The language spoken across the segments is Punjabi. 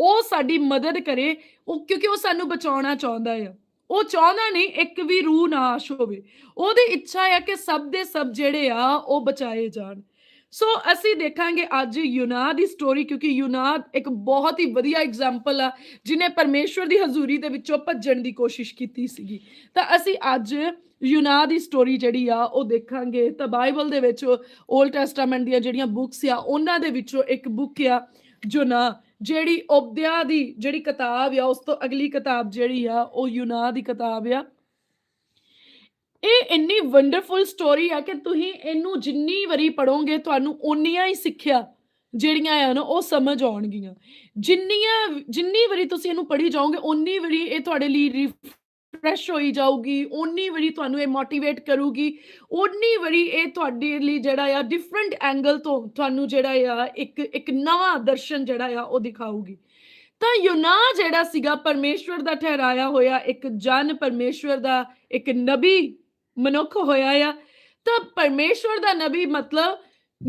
ਉਹ ਸਾਡੀ ਮਦਦ ਕਰੇ, ਉਹ ਕਿਉਂਕਿ ਉਹ ਸਾਨੂੰ ਬਚਾਉਣਾ ਚਾਹੁੰਦਾ ਆ। ਉਹ ਚਾਹੁੰਦਾ ਨਹੀਂ ਇੱਕ ਵੀ ਰੂਹ ਨਾਸ਼ ਹੋਵੇ। ਉਹਦੀ ਇੱਛਾ ਹੈ ਕਿ ਸਭ ਦੇ ਸਭ ਜਿਹੜੇ ਆ, ਉਹ ਬਚਾਏ ਜਾਣ। ਸੋ ਅਸੀਂ ਦੇਖਾਂਗੇ ਅੱਜ ਯੂਨਾ ਦੀ ਸਟੋਰੀ ਕਿਉਂਕਿ ਯੂਨਾ ਇੱਕ ਬਹੁਤ ਹੀ ਵਧੀਆ ਐਗਜ਼ਾਮਪਲ ਆ ਜਿਨੇ ਪਰਮੇਸ਼ਵਰ ਦੀ ਹਜ਼ੂਰੀ ਦੇ ਵਿੱਚੋਂ ਭੱਜਣ ਦੀ ਕੋਸ਼ਿਸ਼ ਕੀਤੀ ਸੀਗੀ। ਤਾਂ ਅਸੀਂ ਅੱਜ ਯੂਨਾ ਦੀ ਸਟੋਰੀ ਜਿਹੜੀ ਆ, ਉਹ ਦੇਖਾਂਗੇ। ਤਾਂ ਬਾਈਬਲ ਦੇ ਵਿੱਚ 올ਡ ਟੈਸਟਾਮੈਂਟ ਦੀਆਂ ਜਿਹੜੀਆਂ ਬੁੱਕਸ ਆ, ਉਹਨਾਂ ਦੇ ਵਿੱਚੋਂ ਇੱਕ ਬੁੱਕ ਆ ਯੂਨਾ ਜਿਹੜੀ ਉਪਦਿਆ ਦੀ ਜਿਹੜੀ ਕਿਤਾਬ ਆ, ਉਸ ਤੋਂ ਅਗਲੀ ਕਿਤਾਬ ਜਿਹੜੀ ਆ, ਉਹ ਯੂਨਾ ਦੀ ਕਿਤਾਬ ਆ। ਇਹ ਇੰਨੀ ਵੰਡਰਫੁਲ ਸਟੋਰੀ ਆ ਕਿ ਤੁਸੀਂ ਇਹਨੂੰ ਜਿੰਨੀ ਵਾਰੀ ਪੜੋਗੇ ਤੁਹਾਨੂੰ ਓਨੀਆਂ ਹੀ ਸਿੱਖਿਆ ਜਿਹੜੀਆਂ ਆ ਨਾ, ਉਹ ਸਮਝ ਆਉਣਗੀਆਂ। ਜਿੰਨੀਆਂ, ਜਿੰਨੀ ਵਾਰੀ ਤੁਸੀਂ ਇਹਨੂੰ ਪੜ੍ਹੀ ਜਾਓਗੇ, ਓਨੀ ਵਾਰੀ ਇਹ ਤੁਹਾਡੇ ਲਈ ਫਰੈਸ਼ ਹੋਈ ਜਾਊਗੀ, ਓਨੀ ਵਾਰੀ ਤੁਹਾਨੂੰ ਇਹ ਮੋਟੀਵੇਟ ਕਰੂਗੀ, ਓਨੀ ਵਾਰੀ ਇਹ ਤੁਹਾਡੇ ਲਈ ਜਿਹੜਾ ਆ ਡਿਫਰੈਂਟ ਐਂਗਲ ਤੋਂ ਤੁਹਾਨੂੰ ਜਿਹੜਾ ਆ ਇੱਕ ਇੱਕ ਨਵਾਂ ਦਰਸ਼ਨ ਜਿਹੜਾ ਆ ਉਹ ਦਿਖਾਊਗੀ। ਤਾਂ ਯੂਨਾ ਜਿਹੜਾ ਸੀਗਾ ਪਰਮੇਸ਼ਵਰ ਦਾ ਠਹਿਰਾਇਆ ਹੋਇਆ, ਇੱਕ ਜਨ ਪਰਮੇਸ਼ਵਰ ਦਾ, ਇੱਕ ਨਬੀ ਮਨੁੱਖ ਹੋਇਆ ਆ। ਤਾਂ ਪਰਮੇਸ਼ਵਰ ਦਾ ਨਬੀ ਮਤਲਬ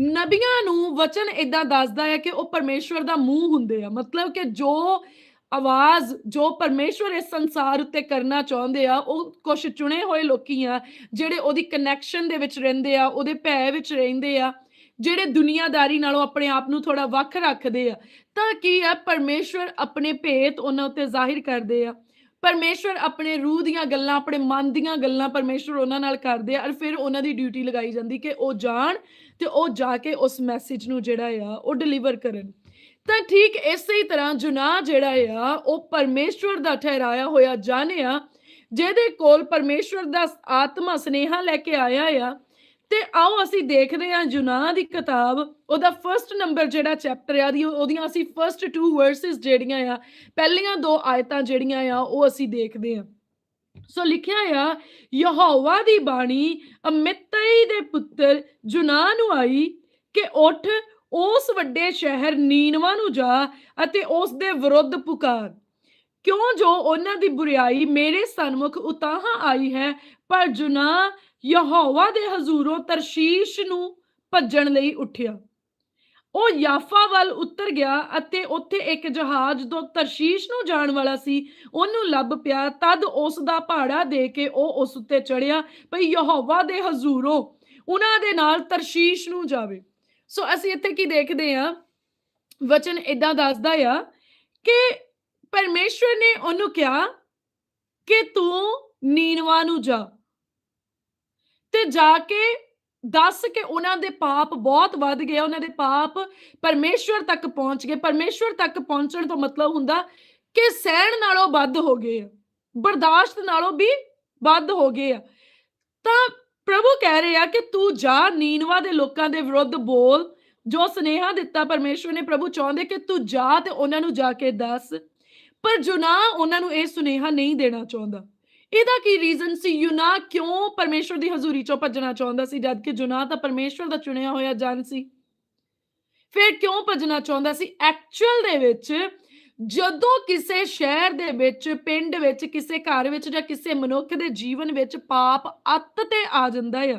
ਨਬੀਆਂ ਨੂੰ ਵਚਨ ਇਦਾਂ ਦੱਸਦਾ ਹੈ ਕਿ ਉਹ ਪਰਮੇਸ਼ਵਰ ਦਾ ਮੂੰਹ ਹੁੰਦੇ ਆ। ਮਤਲਬ ਕਿ ਜੋ ਆਵਾਜ਼ ਜੋ ਪਰਮੇਸ਼ਵਰ ਇਸ ਸੰਸਾਰ ਉੱਤੇ ਕਰਨਾ ਚਾਹੁੰਦੇ ਆ, ਉਹ ਕੁਝ ਚੁਣੇ ਹੋਏ ਲੋਕੀ ਆ, ਜਿਹੜੇ ਉਹਦੀ ਕਨੈਕਸ਼ਨ ਦੇ ਵਿੱਚ ਰਹਿੰਦੇ ਆ, ਉਹਦੇ ਭੈ ਵਿੱਚ ਰਹਿੰਦੇ ਆ, ਜਿਹੜੇ ਦੁਨੀਆਦਾਰੀ ਨਾਲੋਂ ਆਪਣੇ ਆਪ ਨੂੰ ਥੋੜਾ ਵੱਖ ਰੱਖਦੇ ਆ, ਤਾਂ ਕੀ ਹੈ ਪਰਮੇਸ਼ਵਰ ਆਪਣੇ ਭੇਤ ਉਹਨਾਂ ਉੱਤੇ ਜ਼ਾਹਿਰ ਕਰਦੇ ਆ? ਪਰਮੇਸ਼ਵਰ ਆਪਣੇ ਰੂਹ ਦੀਆਂ ਗੱਲਾਂ, ਆਪਣੇ ਮਨ ਦੀਆਂ ਗੱਲਾਂ ਪਰਮੇਸ਼ਵਰ ਉਹਨਾਂ ਨਾਲ ਕਰਦੇ ਆ, ਔਰ ਫਿਰ ਉਹਨਾਂ ਦੀ ਡਿਊਟੀ ਲਗਾਈ ਜਾਂਦੀ ਕਿ ਉਹ ਜਾਣ ਤੇ ਉਹ ਜਾ ਕੇ ਉਸ ਮੈਸੇਜ ਨੂੰ ਜਿਹੜਾ ਆ, ਉਹ ਡਿਲੀਵਰ ਕਰਨ। ਤਾਂ ਠੀਕ ਇਸੇ ਹੀ ਤਰ੍ਹਾਂ ਜੁਨਾਹ ਜਿਹੜਾ ਆ, ਉਹ ਪਰਮੇਸ਼ਵਰ ਦਾ ਠਹਿਰਾਇਆ ਹੋਇਆ ਜਾਣਿਆ ਜਿਹਦੇ ਕੋਲ ਪਰਮੇਸ਼ਵਰ ਦਾ ਆਤਮਾ ਸਨੇਹਾ ਲੈ ਕੇ ਆਇਆ ਆ। ਤੇ ਆਓ ਅਸੀਂ ਦੇਖਦੇ ਹਾਂ ਜੁਨਾ ਦੀ ਕਿਤਾਬ, ਉਹਦਾ ਫਰਸਟ ਨੰਬਰ ਜਿਹੜਾ ਚੈਪਟਰ ਆ ਦੀ ਉਹਦੀਆਂ ਅਸੀਂ ਫਰਸਟ ਟੂ ਵਰਸਸ ਜਿਹੜੀਆਂ ਆ, ਪਹਿਲੀਆਂ ਦੋ ਆਇਤਾਂ ਜਿਹੜੀਆਂ ਆ, ਉਹ ਅਸੀਂ ਦੇਖਦੇ ਹਾਂ। ਸੋ ਲਿਖਿਆ ਆ, ਯਹੋਵਾ ਦੀ ਬਾਣੀ ਅਮਿਤਈ ਦੇ ਪੁੱਤਰ ਜੁਨਾ ਨੂੰ ਆਈ ਕਿ ਉੱਠ ਉਸ ਵੱਡੇ ਸ਼ਹਿਰ ਨੀਨਵਾ ਨੂੰ ਜਾ ਅਤੇ ਉਸ ਦੇ ਵਿਰੁੱਧ ਪੁਕਾਰ। ਕਿਉਂ ਜੋ ਉਹਨਾਂ ਦੀ ਬੁਰੀਾਈ ਮੇਰੇ ਸਨਮੁਖ ਉਤਾਹਾਂ ਆਈ ਹੈ, ਪਰ ਜੁਨਾ ਯਹੋਵਾ ਦੇ ਹਜ਼ੂਰੋਂ ਤਰਸ਼ੀਸ਼ ਨੂੰ ਭੱਜਣ ਲਈ ਉੱਠਿਆ। ਉਹ ਯਾਫਾ ਵੱਲ ਉਤਰ ਗਿਆ ਅਤੇ ਉੱਥੇ ਇੱਕ ਜਹਾਜ਼ ਜੋ ਤਰਸ਼ੀਸ਼ ਨੂੰ ਜਾਣ ਵਾਲਾ ਸੀ। ਉਹਨੂੰ ਲੱਭ ਪਿਆ, ਤਦ ਉਸ ਦਾ ਭਾੜਾ ਦੇ ਕੇ ਉਹ ਉਸ ਉੱਤੇ ਚੜਿਆ ਭਈ ਯਹੋਵਾ ਦੇ ਹਜ਼ੂਰੋਂ ਉਹਨਾਂ ਦੇ ਨਾਲ ਤਰਸ਼ੀਸ਼ ਨੂੰ ਜਾਵੇ। ਸੋ ਅਸੀਂ ਇੱਥੇ ਕੀ ਦੇਖਦੇ ਆ ਵਚਨ ਇਦਾਂ ਦੱਸਦਾ ਆ ਕਿ ਪਰਮੇਸ਼ਵਰ ਨੇ ਉਹਨੂੰ ਕਿਹਾ ਕਿ ਤੂੰ ਨੀਨਵਾ ਨੂੰ ਜਾ ਤੇ ਜਾ ਕੇ ਦੱਸ ਕਿ ਉਹਨਾਂ ਦੇ ਪਾਪ ਬਹੁਤ ਵੱਧ ਗਏ, ਉਹਨਾਂ ਦੇ ਪਾਪ ਪਰਮੇਸ਼ਵਰ ਤੱਕ ਪਹੁੰਚ ਗਏ। ਪਰਮੇਸ਼ਵਰ ਤੱਕ ਪਹੁੰਚਣ ਤੋਂ ਮਤਲਬ ਹੁੰਦਾ ਕਿ ਸਹਿਣ ਨਾਲੋਂ ਵੱਧ ਹੋ ਗਏ ਆ, ਬਰਦਾਸ਼ਤ ਨਾਲੋਂ ਵੀ ਵੱਧ ਹੋ ਗਏ ਆ। ਤਾਂ ਪ੍ਰਭੂ ਕਹਿ ਰਿਹਾ ਕਿ ਤੂੰ ਜਾ, ਨੀਨਵਾ ਦੇ ਲੋਕਾਂ ਦੇ ਵਿਰੁੱਧ ਬੋਲ, ਜੋ ਸਨੇਹਾ ਦਿੱਤਾ ਪਰਮੇਸ਼ਵਰ ਨੇ ਪ੍ਰਭੂ ਚਾਹੁੰਦੇ ਕਿ ਤੂੰ ਜਾ ਤੇ ਉਹਨਾਂ ਨੂੰ ਜਾ ਕੇ ਦੱਸ। ਪਰ ਜੁਨਾ ਉਹਨਾਂ ਨੂੰ ਇਹ ਸੁਨੇਹਾ ਨਹੀਂ ਦੇਣਾ ਚਾਹੁੰਦਾ। ਇਹਦਾ ਕੀ ਰੀਜ਼ਨ ਸੀ? ਯੂਨਾ ਕਿਉਂ ਪਰਮੇਸ਼ਵਰ ਦੀ ਹਜ਼ੂਰੀ ਚੋਂ ਭੱਜਣਾ ਚਾਹੁੰਦਾ ਸੀ ਜਦ ਕਿ ਜੁਨਾ ਤਾਂ ਪਰਮੇਸ਼ਵਰ ਦਾ ਚੁਣਿਆ ਹੋਇਆ ਜਨ ਸੀ? ਫਿਰ ਕਿਉਂ ਭੱਜਣਾ ਚਾਹੁੰਦਾ ਸੀ? ਐਕਚੁਅਲ ਦੇ ਵਿੱਚ ਜਦੋਂ ਕਿਸੇ ਸ਼ਹਿਰ ਦੇ ਵਿੱਚ, ਪਿੰਡ ਵਿੱਚ, ਕਿਸੇ ਘਰ ਵਿੱਚ ਜਾਂ ਕਿਸੇ ਮਨੁੱਖ ਦੇ ਜੀਵਨ ਵਿੱਚ ਪਾਪ ਅੱਤ ਤੇ ਆ ਜਾਂਦਾ ਹੈ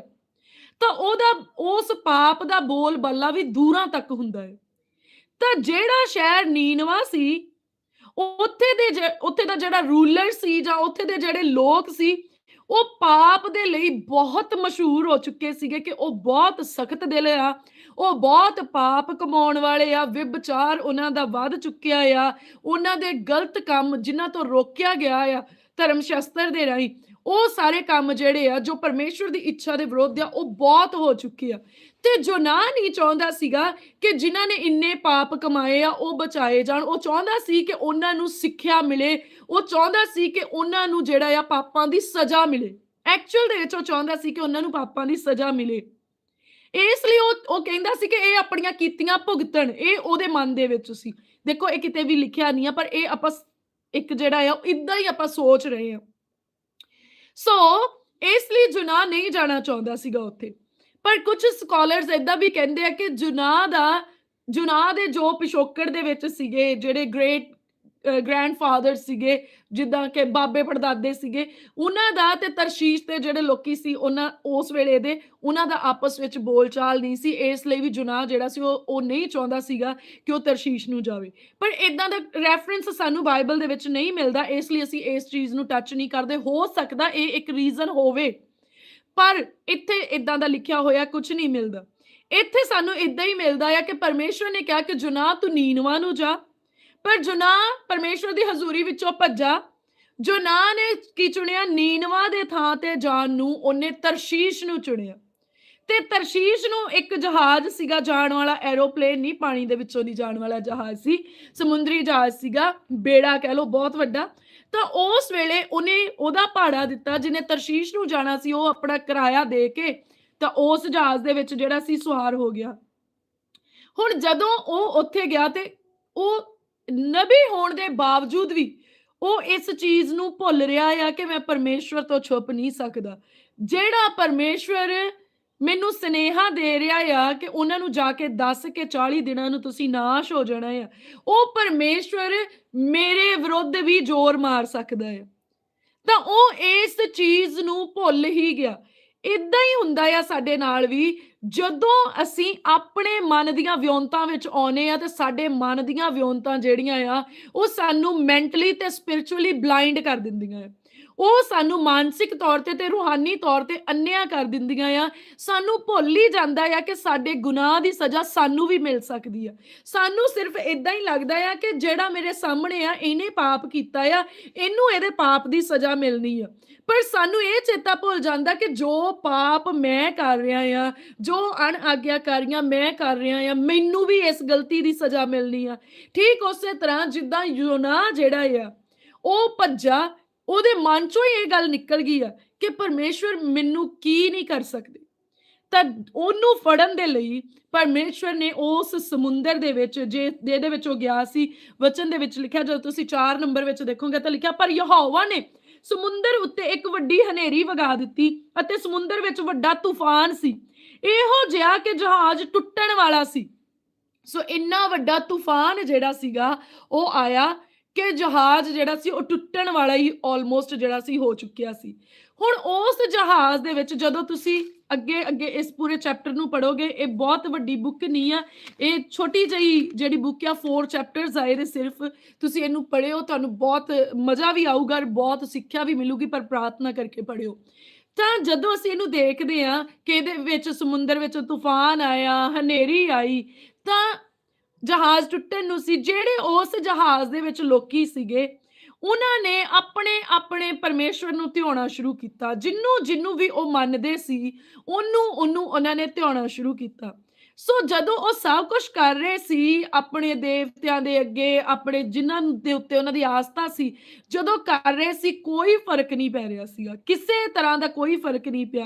ਤਾਂ ਉਹਦਾ, ਉਸ ਪਾਪ ਦਾ ਬੋਲ ਬੱਲਾ ਵੀ ਦੂਰਾਂ ਤੱਕ ਹੁੰਦਾ ਹੈ ਤਾਂ ਜਿਹੜਾ ਸ਼ਹਿਰ ਨੀਨਵਾ ਸੀ, ਉੱਥੇ ਦੇ ਉੱਥੇ ਦਾ ਜਿਹੜਾ ਰੂਲਰ ਸੀ ਜਾਂ ਉੱਥੇ ਦੇ ਜਿਹੜੇ ਲੋਕ ਸੀ ਉਹ ਪਾਪ ਦੇ ਲਈ ਬਹੁਤ ਮਸ਼ਹੂਰ ਹੋ ਚੁੱਕੇ ਸੀਗੇ ਕਿ ਉਹ ਬਹੁਤ ਸਖਤ ਦਿਲ ਆ, ਉਹ ਬਹੁਤ ਪਾਪ ਕਮਾਉਣ ਵਾਲੇ ਆ, ਵਿਭਚਾਰ ਉਹਨਾਂ ਦਾ ਵੱਧ ਚੁੱਕਿਆ ਆ, ਉਹਨਾਂ ਦੇ ਗਲਤ ਕੰਮ ਜਿਨ੍ਹਾਂ ਤੋਂ ਰੋਕਿਆ ਗਿਆ ਆ ਧਰਮ ਸ਼ਾਸਤਰ ਦੇ ਰਾਹੀਂ, ਉਹ ਸਾਰੇ ਕੰਮ ਜਿਹੜੇ ਆ ਜੋ ਪਰਮੇਸ਼ਵਰ ਦੀ ਇੱਛਾ ਦੇ ਵਿਰੋਧ ਆ, ਉਹ ਬਹੁਤ ਹੋ ਚੁੱਕੇ ਆ। ਤੇ ਜੋ ਨਾ ਨਹੀਂ ਚਾਹੁੰਦਾ ਸੀਗਾ ਕਿ ਜਿਨ੍ਹਾਂ ਨੇ ਇੰਨੇ ਪਾਪ ਕਮਾਏ ਆ, ਉਹ ਬਚਾਏ ਜਾਣ, ਉਹ ਚਾਹੁੰਦਾ ਸੀ ਕਿ ਉਹਨਾਂ ਨੂੰ ਸਿੱਖਿਆ ਮਿਲੇ ਉਹ ਚਾਹੁੰਦਾ ਸੀ ਕਿ ਉਹਨਾਂ ਨੂੰ ਜਿਹੜਾ ਆ ਪਾਪਾਂ ਦੀ ਸਜ਼ਾ ਮਿਲੇ। ਐਕਚੁਅਲ ਦੇ ਵਿੱਚ ਉਹ ਚਾਹੁੰਦਾ ਸੀ ਕਿ ਉਹਨਾਂ ਨੂੰ ਪਾਪਾਂ ਦੀ ਸਜ਼ਾ ਮਿਲੇ। ਇਸ ਲਈ ਉਹ ਉਹ ਕਹਿੰਦਾ ਸੀ ਕਿ ਇਹ ਆਪਣੀਆਂ ਕੀਤੀਆਂ ਭੁਗਤਣ, ਇਹ ਉਹਦੇ ਮਨ ਦੇ ਵਿੱਚ ਸੀ। ਦੇਖੋ, ਇਹ ਕਿਤੇ ਵੀ ਲਿਖਿਆ ਨਹੀਂ ਆ, ਪਰ ਇਹ ਆਪਾਂ ਇੱਕ ਜਿਹੜਾ ਆ ਇਦਾਂ ਹੀ ਆਪਾਂ ਸੋਚ ਰਹੇ ਆ। ਸੋ ਇਸ ਲਈ ਜੁਨਾ ਨਹੀਂ ਜਾਣਾ ਚਾਹੁੰਦਾ ਸੀਗਾ ਉੱਥੇ। ਪਰ ਕੁਝ ਸਕਾਲਰਸ ਇਦਾਂ ਵੀ ਕਹਿੰਦੇ ਆ ਕਿ ਜੁਨਾ ਦਾ, ਜੁਨਾ ਦੇ ਜੋ ਪਿਸ਼ੋਕੜ ਦੇ ਵਿੱਚ ਸੀਗੇ, ਜਿਹੜੇ ਗ੍ਰੇਟ ਗ੍ਰੈਂਡਫਾਦਰ ਸੀਗੇ, ਜਿੱਦਾਂ ਕਿ ਬਾਬੇ ਪੜਦਾਦੇ ਸੀਗੇ, ਉਹਨਾਂ ਦਾ ਤੇ ਤਰਸ਼ੀਸ਼ ਤੇ ਜਿਹੜੇ ਲੋਕੀ ਸੀ, ਉਹਨਾਂ ਉਸ ਵੇਲੇ ਦੇ, ਉਹਨਾਂ ਦਾ ਆਪਸ ਵਿੱਚ ਬੋਲਚਾਲ ਨਹੀਂ ਸੀ, ਇਸ ਲਈ ਵੀ ਜੁਨਾਹ ਜਿਹੜਾ ਸੀ, ਉਹ ਉਹ ਨਹੀਂ ਚਾਹੁੰਦਾ ਸੀਗਾ ਕਿ ਉਹ ਤਰਸ਼ੀਸ਼ ਨੂੰ ਜਾਵੇ। ਪਰ ਇਦਾਂ ਦਾ ਰੈਫਰੈਂਸ ਸਾਨੂੰ ਬਾਈਬਲ ਦੇ ਵਿੱਚ ਨਹੀਂ ਮਿਲਦਾ, ਇਸ ਲਈ ਅਸੀਂ ਇਸ ਚੀਜ਼ ਨੂੰ ਟੱਚ ਨਹੀਂ ਕਰਦੇ। ਹੋ ਸਕਦਾ ਇਹ ਇੱਕ ਰੀਜ਼ਨ ਹੋਵੇ, ਪਰ ਇੱਥੇ ਇਦਾਂ ਦਾ ਲਿਖਿਆ ਹੋਇਆ ਕੁਝ ਨਹੀਂ ਮਿਲਦਾ। ਇੱਥੇ ਸਾਨੂੰ ਇਦਾਂ ਹੀ ਮਿਲਦਾ ਆ ਕਿ ਪਰਮੇਸ਼ਵਰ ਨੇ ਕਿਹਾ ਕਿ ਜੁਨਾਹ ਤੂੰ ਨੀਨਵਾ ਨੂੰ ਜਾ ਪਰ ਜੁਨਾਹ ਪਰਮੇਸ਼ਵਰ ਦੀ ਹਜ਼ੂਰੀ ਵਿੱਚੋਂ ਭੱਜਾ ਜੁਨਾਹ ਨੇ ਕੀ ਚੁਣਿਆ, ਨੀਨਵਾ ਦੇ ਥਾਂ ਤੇ ਜਾਣ ਨੂੰ, ਉਹਨੇ ਤਰਸ਼ੀਸ਼ ਨੂੰ ਚੁਣਿਆ। ਤੇ ਤਰਸ਼ੀਸ਼ ਨੂੰ ਇੱਕ ਜਹਾਜ਼ ਸੀਗਾ, ਜਾਣ ਵਾਲਾ ਐਰੋਪਲੇਨ ਨਹੀਂ, ਪਾਣੀ ਦੇ ਵਿੱਚੋਂ ਦੀ ਜਾਣ ਵਾਲਾ ਜਹਾਜ਼ ਸੀ, ਸਮੁੰਦਰੀ ਜਹਾਜ਼ ਸੀਗਾ, ਬੇੜਾ ਕਹਿ ਲਓ, ਬਹੁਤ ਵੱਡਾ। ਤਾਂ ਉਸ ਵੇਲੇ ਉਹਨੇ ਉਹਦਾ ਭਾੜਾ ਦਿੱਤਾ, ਜਿਹਨੇ ਤਰਸ਼ੀਸ਼ ਨੂੰ ਜਾਣਾ ਸੀ, ਉਹ ਆਪਣਾ ਕਿਰਾਇਆ ਦੇ ਕੇ, ਤਾਂ ਉਸ ਜਹਾਜ਼ ਦੇ ਵਿੱਚ ਜਿਹੜਾ ਸੀ ਸਵਾਰ ਹੋ ਗਿਆ। ਹੁਣ ਜਦੋਂ ਉਹ ਉੱਥੇ ਗਿਆ ਤੇ ਉਹ ਨਬੀ ਹੋਣ ਦੇ ਬਾਵਜੂਦ ਵੀ ਉਹ ਇਸ ਚੀਜ਼ ਨੂੰ ਭੁੱਲ ਰਿਹਾ ਆ ਕਿ ਮੈਂ ਪਰਮੇਸ਼ਵਰ ਤੋਂ ਛੁਪ ਨਹੀਂ ਸਕਦਾ। ਜਿਹੜਾ ਪਰਮੇਸ਼ਵਰ ਮੈਨੂੰ ਸਨੇਹਾ ਦੇ ਰਿਹਾ ਆ ਕਿ ਉਹਨਾਂ ਨੂੰ ਜਾ ਕੇ ਦੱਸ ਕੇ 40 ਦਿਨਾਂ ਨੂੰ ਤੁਸੀਂ ਨਾਸ਼ ਹੋ ਜਾਣਾ ਆ, ਉਹ ਪਰਮੇਸ਼ਵਰ ਮੇਰੇ ਵਿਰੁੱਧ ਵੀ ਜ਼ੋਰ ਮਾਰ ਸਕਦਾ ਹੈ ਤਾਂ ਉਹ ਇਸ ਚੀਜ਼ ਨੂੰ ਭੁੱਲ ਹੀ ਗਿਆ। ਇਦਾਂ ਹੀ ਹੁੰਦਾ ਆ ਸਾਡੇ ਨਾਲ ਵੀ ਜਦੋਂ ਅਸੀਂ ਆਪਣੇ ਮਨ ਦੀਆਂ ਵਿਉਂਤਾਂ ਵਿੱਚ ਆਉਨੇ ਆ ਤੇ ਸਾਡੇ ਮਨ ਦੀਆਂ ਵਿਉਂਤਾਂ ਜਿਹੜੀਆਂ ਆ, ਉਹ ਸਾਨੂੰ ਮੈਂਟਲੀ ਤੇ ਸਪਿਰਚੁਅਲੀ ਬਲਾਈਂਡ ਕਰ ਦਿੰਦੀਆਂ ਆ। ਉਹ ਸਾਨੂੰ ਮਾਨਸਿਕ ਤੌਰ ਤੇ ਤੇ ਰੂਹਾਨੀ ਤੌਰ ਤੇ ਅੰਨਿਆ ਕਰ ਦਿੰਦੀਆਂ ਆ। ਸਾਨੂੰ ਭੁੱਲ ਹੀ ਜਾਂਦਾ ਆ ਕਿ ਸਾਡੇ ਗੁਨਾਹ ਦੀ ਸਜ਼ਾ ਸਾਨੂੰ ਵੀ ਮਿਲ ਸਕਦੀ ਆ। ਸਾਨੂੰ ਸਿਰਫ ਇਦਾਂ ਹੀ ਲੱਗਦਾ ਆ ਕਿ ਜਿਹੜਾ ਮੇਰੇ ਸਾਹਮਣੇ ਆ, ਇਹਨੇ ਪਾਪ ਕੀਤਾ ਆ, ਇਹਨੂੰ ਇਹਦੇ ਪਾਪ ਦੀ ਸਜ਼ਾ ਮਿਲਣੀ ਆ। ਪਰ ਸਾਨੂੰ ਇਹ ਚੇਤਾ ਭੁੱਲ ਜਾਂਦਾ ਕਿ ਜੋ ਪਾਪ ਮੈਂ ਕਰ ਰਿਹਾ ਆ ਜੋ ਅਣ ਆਗਿਆਕਾਰੀਆਂ ਮੈਂ ਕਰ ਰਿਹਾ ਆ ਮੈਨੂੰ ਵੀ ਇਸ ਗਲਤੀ ਦੀ ਸਜ਼ਾ ਮਿਲਣੀ ਆ। ਠੀਕ ਉਸੇ ਤਰ੍ਹਾਂ ਜਿੱਦਾਂ ਯੋਨਾ ਜਿਹੜਾ ਆ, ਉਹ ਭੱਜਾ, ਉਹਦੇ ਮਨ ਚੋਂ ਇਹ ਗੱਲ ਨਿਕਲ ਗਈ ਆ ਕਿ ਪਰਮੇਸ਼ਵਰ ਮੈਨੂੰ ਕੀ ਨਹੀਂ ਕਰ ਸਕਦੇ। ਤਾਂ ਉਹਨੂੰ ਫੜਨ ਦੇ ਲਈ ਪਰਮੇਸ਼ਵਰ ਨੇ ਉਸ ਸਮੁੰਦਰ ਦੇ ਵਿੱਚ, ਜੇ ਜਿਹਦੇ ਵਿੱਚ ਉਹ ਗਿਆ ਸੀ, ਵਚਨ ਦੇ ਵਿੱਚ ਲਿਖਿਆ, ਜਦੋਂ ਤੁਸੀਂ 4 ਨੰਬਰ ਵਿੱਚ ਦੇਖੋਗੇ ਤਾਂ ਲਿਖਿਆ, ਪਰ ਯਹੋਵਾ ਨੇ ਸਮੁੰਦਰ ਉੱਤੇ ਇੱਕ ਵੱਡੀ ਹਨੇਰੀ ਵਗਾ ਦਿੱਤੀ ਅਤੇ ਸਮੁੰਦਰ ਵਿੱਚ ਵੱਡਾ ਤੂਫਾਨ ਸੀ। ਇਹੋ ਜਿਹਾ ਕਿ ਜਹਾਜ਼ ਟੁੱਟਣ ਵਾਲਾ ਸੀ। ਸੋ ਇੰਨਾ ਵੱਡਾ ਤੂਫਾਨ ਜਿਹੜਾ ਸੀਗਾ, ਉਹ ਆਇਆ ਕਿ ਜਹਾਜ਼ ਜਿਹੜਾ ਸੀ, ਉਹ ਟੁੱਟਣ ਵਾਲਾ ਹੀ ਆਲਮੋਸਟ ਜਿਹੜਾ ਸੀ, ਹੋ ਚੁੱਕਿਆ ਸੀ। ਹੁਣ ਉਸ ਜਹਾਜ਼ ਦੇ ਵਿੱਚ ਜਦੋਂ ਤੁਸੀਂ ਅੱਗੇ ਅੱਗੇ ਇਸ ਪੂਰੇ ਚੈਪਟਰ ਨੂੰ ਪੜੋਗੇ ਇਹ ਬਹੁਤ ਵੱਡੀ ਬੁੱਕ ਨਹੀਂ ਆ। ਇਹ ਛੋਟੀ ਜਿਹੀ ਜਿਹੜੀ ਬੁੱਕ ਆ 4 ਚੈਪਟਰਸ ਆ, ਇਹਦੇ ਸਿਰਫ ਤੁਸੀਂ ਇਹਨੂੰ ਪੜ੍ਹਿਓ, ਤੁਹਾਨੂੰ ਬਹੁਤ ਮਜ਼ਾ ਵੀ ਆਊਗਾ ਬਹੁਤ ਸਿੱਖਿਆ ਵੀ ਮਿਲੂਗੀ, ਪਰ ਪ੍ਰਾਰਥਨਾ ਕਰਕੇ ਪੜ੍ਹਿਓ। ਤਾਂ ਜਦੋਂ ਅਸੀਂ ਇਹਨੂੰ ਦੇਖਦੇ ਆ ਕਿ ਇਹਦੇ ਵਿੱਚ ਸਮੁੰਦਰ ਵਿੱਚ ਤੂਫਾਨ ਆਇਆ, ਹਨੇਰੀ ਆਈ, ਤਾਂ ਜਹਾਜ਼ ਟੁੱਟਣ ਨੂੰ ਸੀ। ਜਿਹੜੇ ਉਸ ਜਹਾਜ਼ ਦੇ ਵਿੱਚ ਲੋਕੀ ਸੀਗੇ ਉਹਨਾਂ ਨੇ ਆਪਣੇ ਆਪਣੇ ਪਰਮੇਸ਼ਵਰ ਨੂੰ ਧਿਆਉਣਾ ਸ਼ੁਰੂ ਕੀਤਾ। ਜਿੰਨੂੰ ਜਿੰਨੂੰ ਵੀ ਉਹ ਮੰਨਦੇ ਸੀ, ਉਹਨੂੰ ਉਹਨੂੰ ਉਹਨਾਂ ਨੇ ਧਿਆਉਣਾ ਸ਼ੁਰੂ ਕੀਤਾ। ਸੋ ਜਦੋਂ ਉਹ ਸਭ ਕੁਝ ਕਰ ਰਹੇ ਸੀ, ਆਪਣੇ ਦੇਵਤਿਆਂ ਦੇ ਅੱਗੇ, ਆਪਣੇ ਜਿਨ੍ਹਾਂ ਦੇ ਉੱਤੇ ਉਹਨਾਂ ਦੀ ਆਸਥਾ ਸੀ, ਜਦੋਂ ਕਰ ਰਹੇ ਸੀ, ਕੋਈ ਫ਼ਰਕ ਨਹੀਂ ਪੈ ਰਿਹਾ ਸੀਗਾ। ਕਿਸੇ ਤਰ੍ਹਾਂ ਦਾ ਕੋਈ ਫ਼ਰਕ ਨਹੀਂ ਪਿਆ।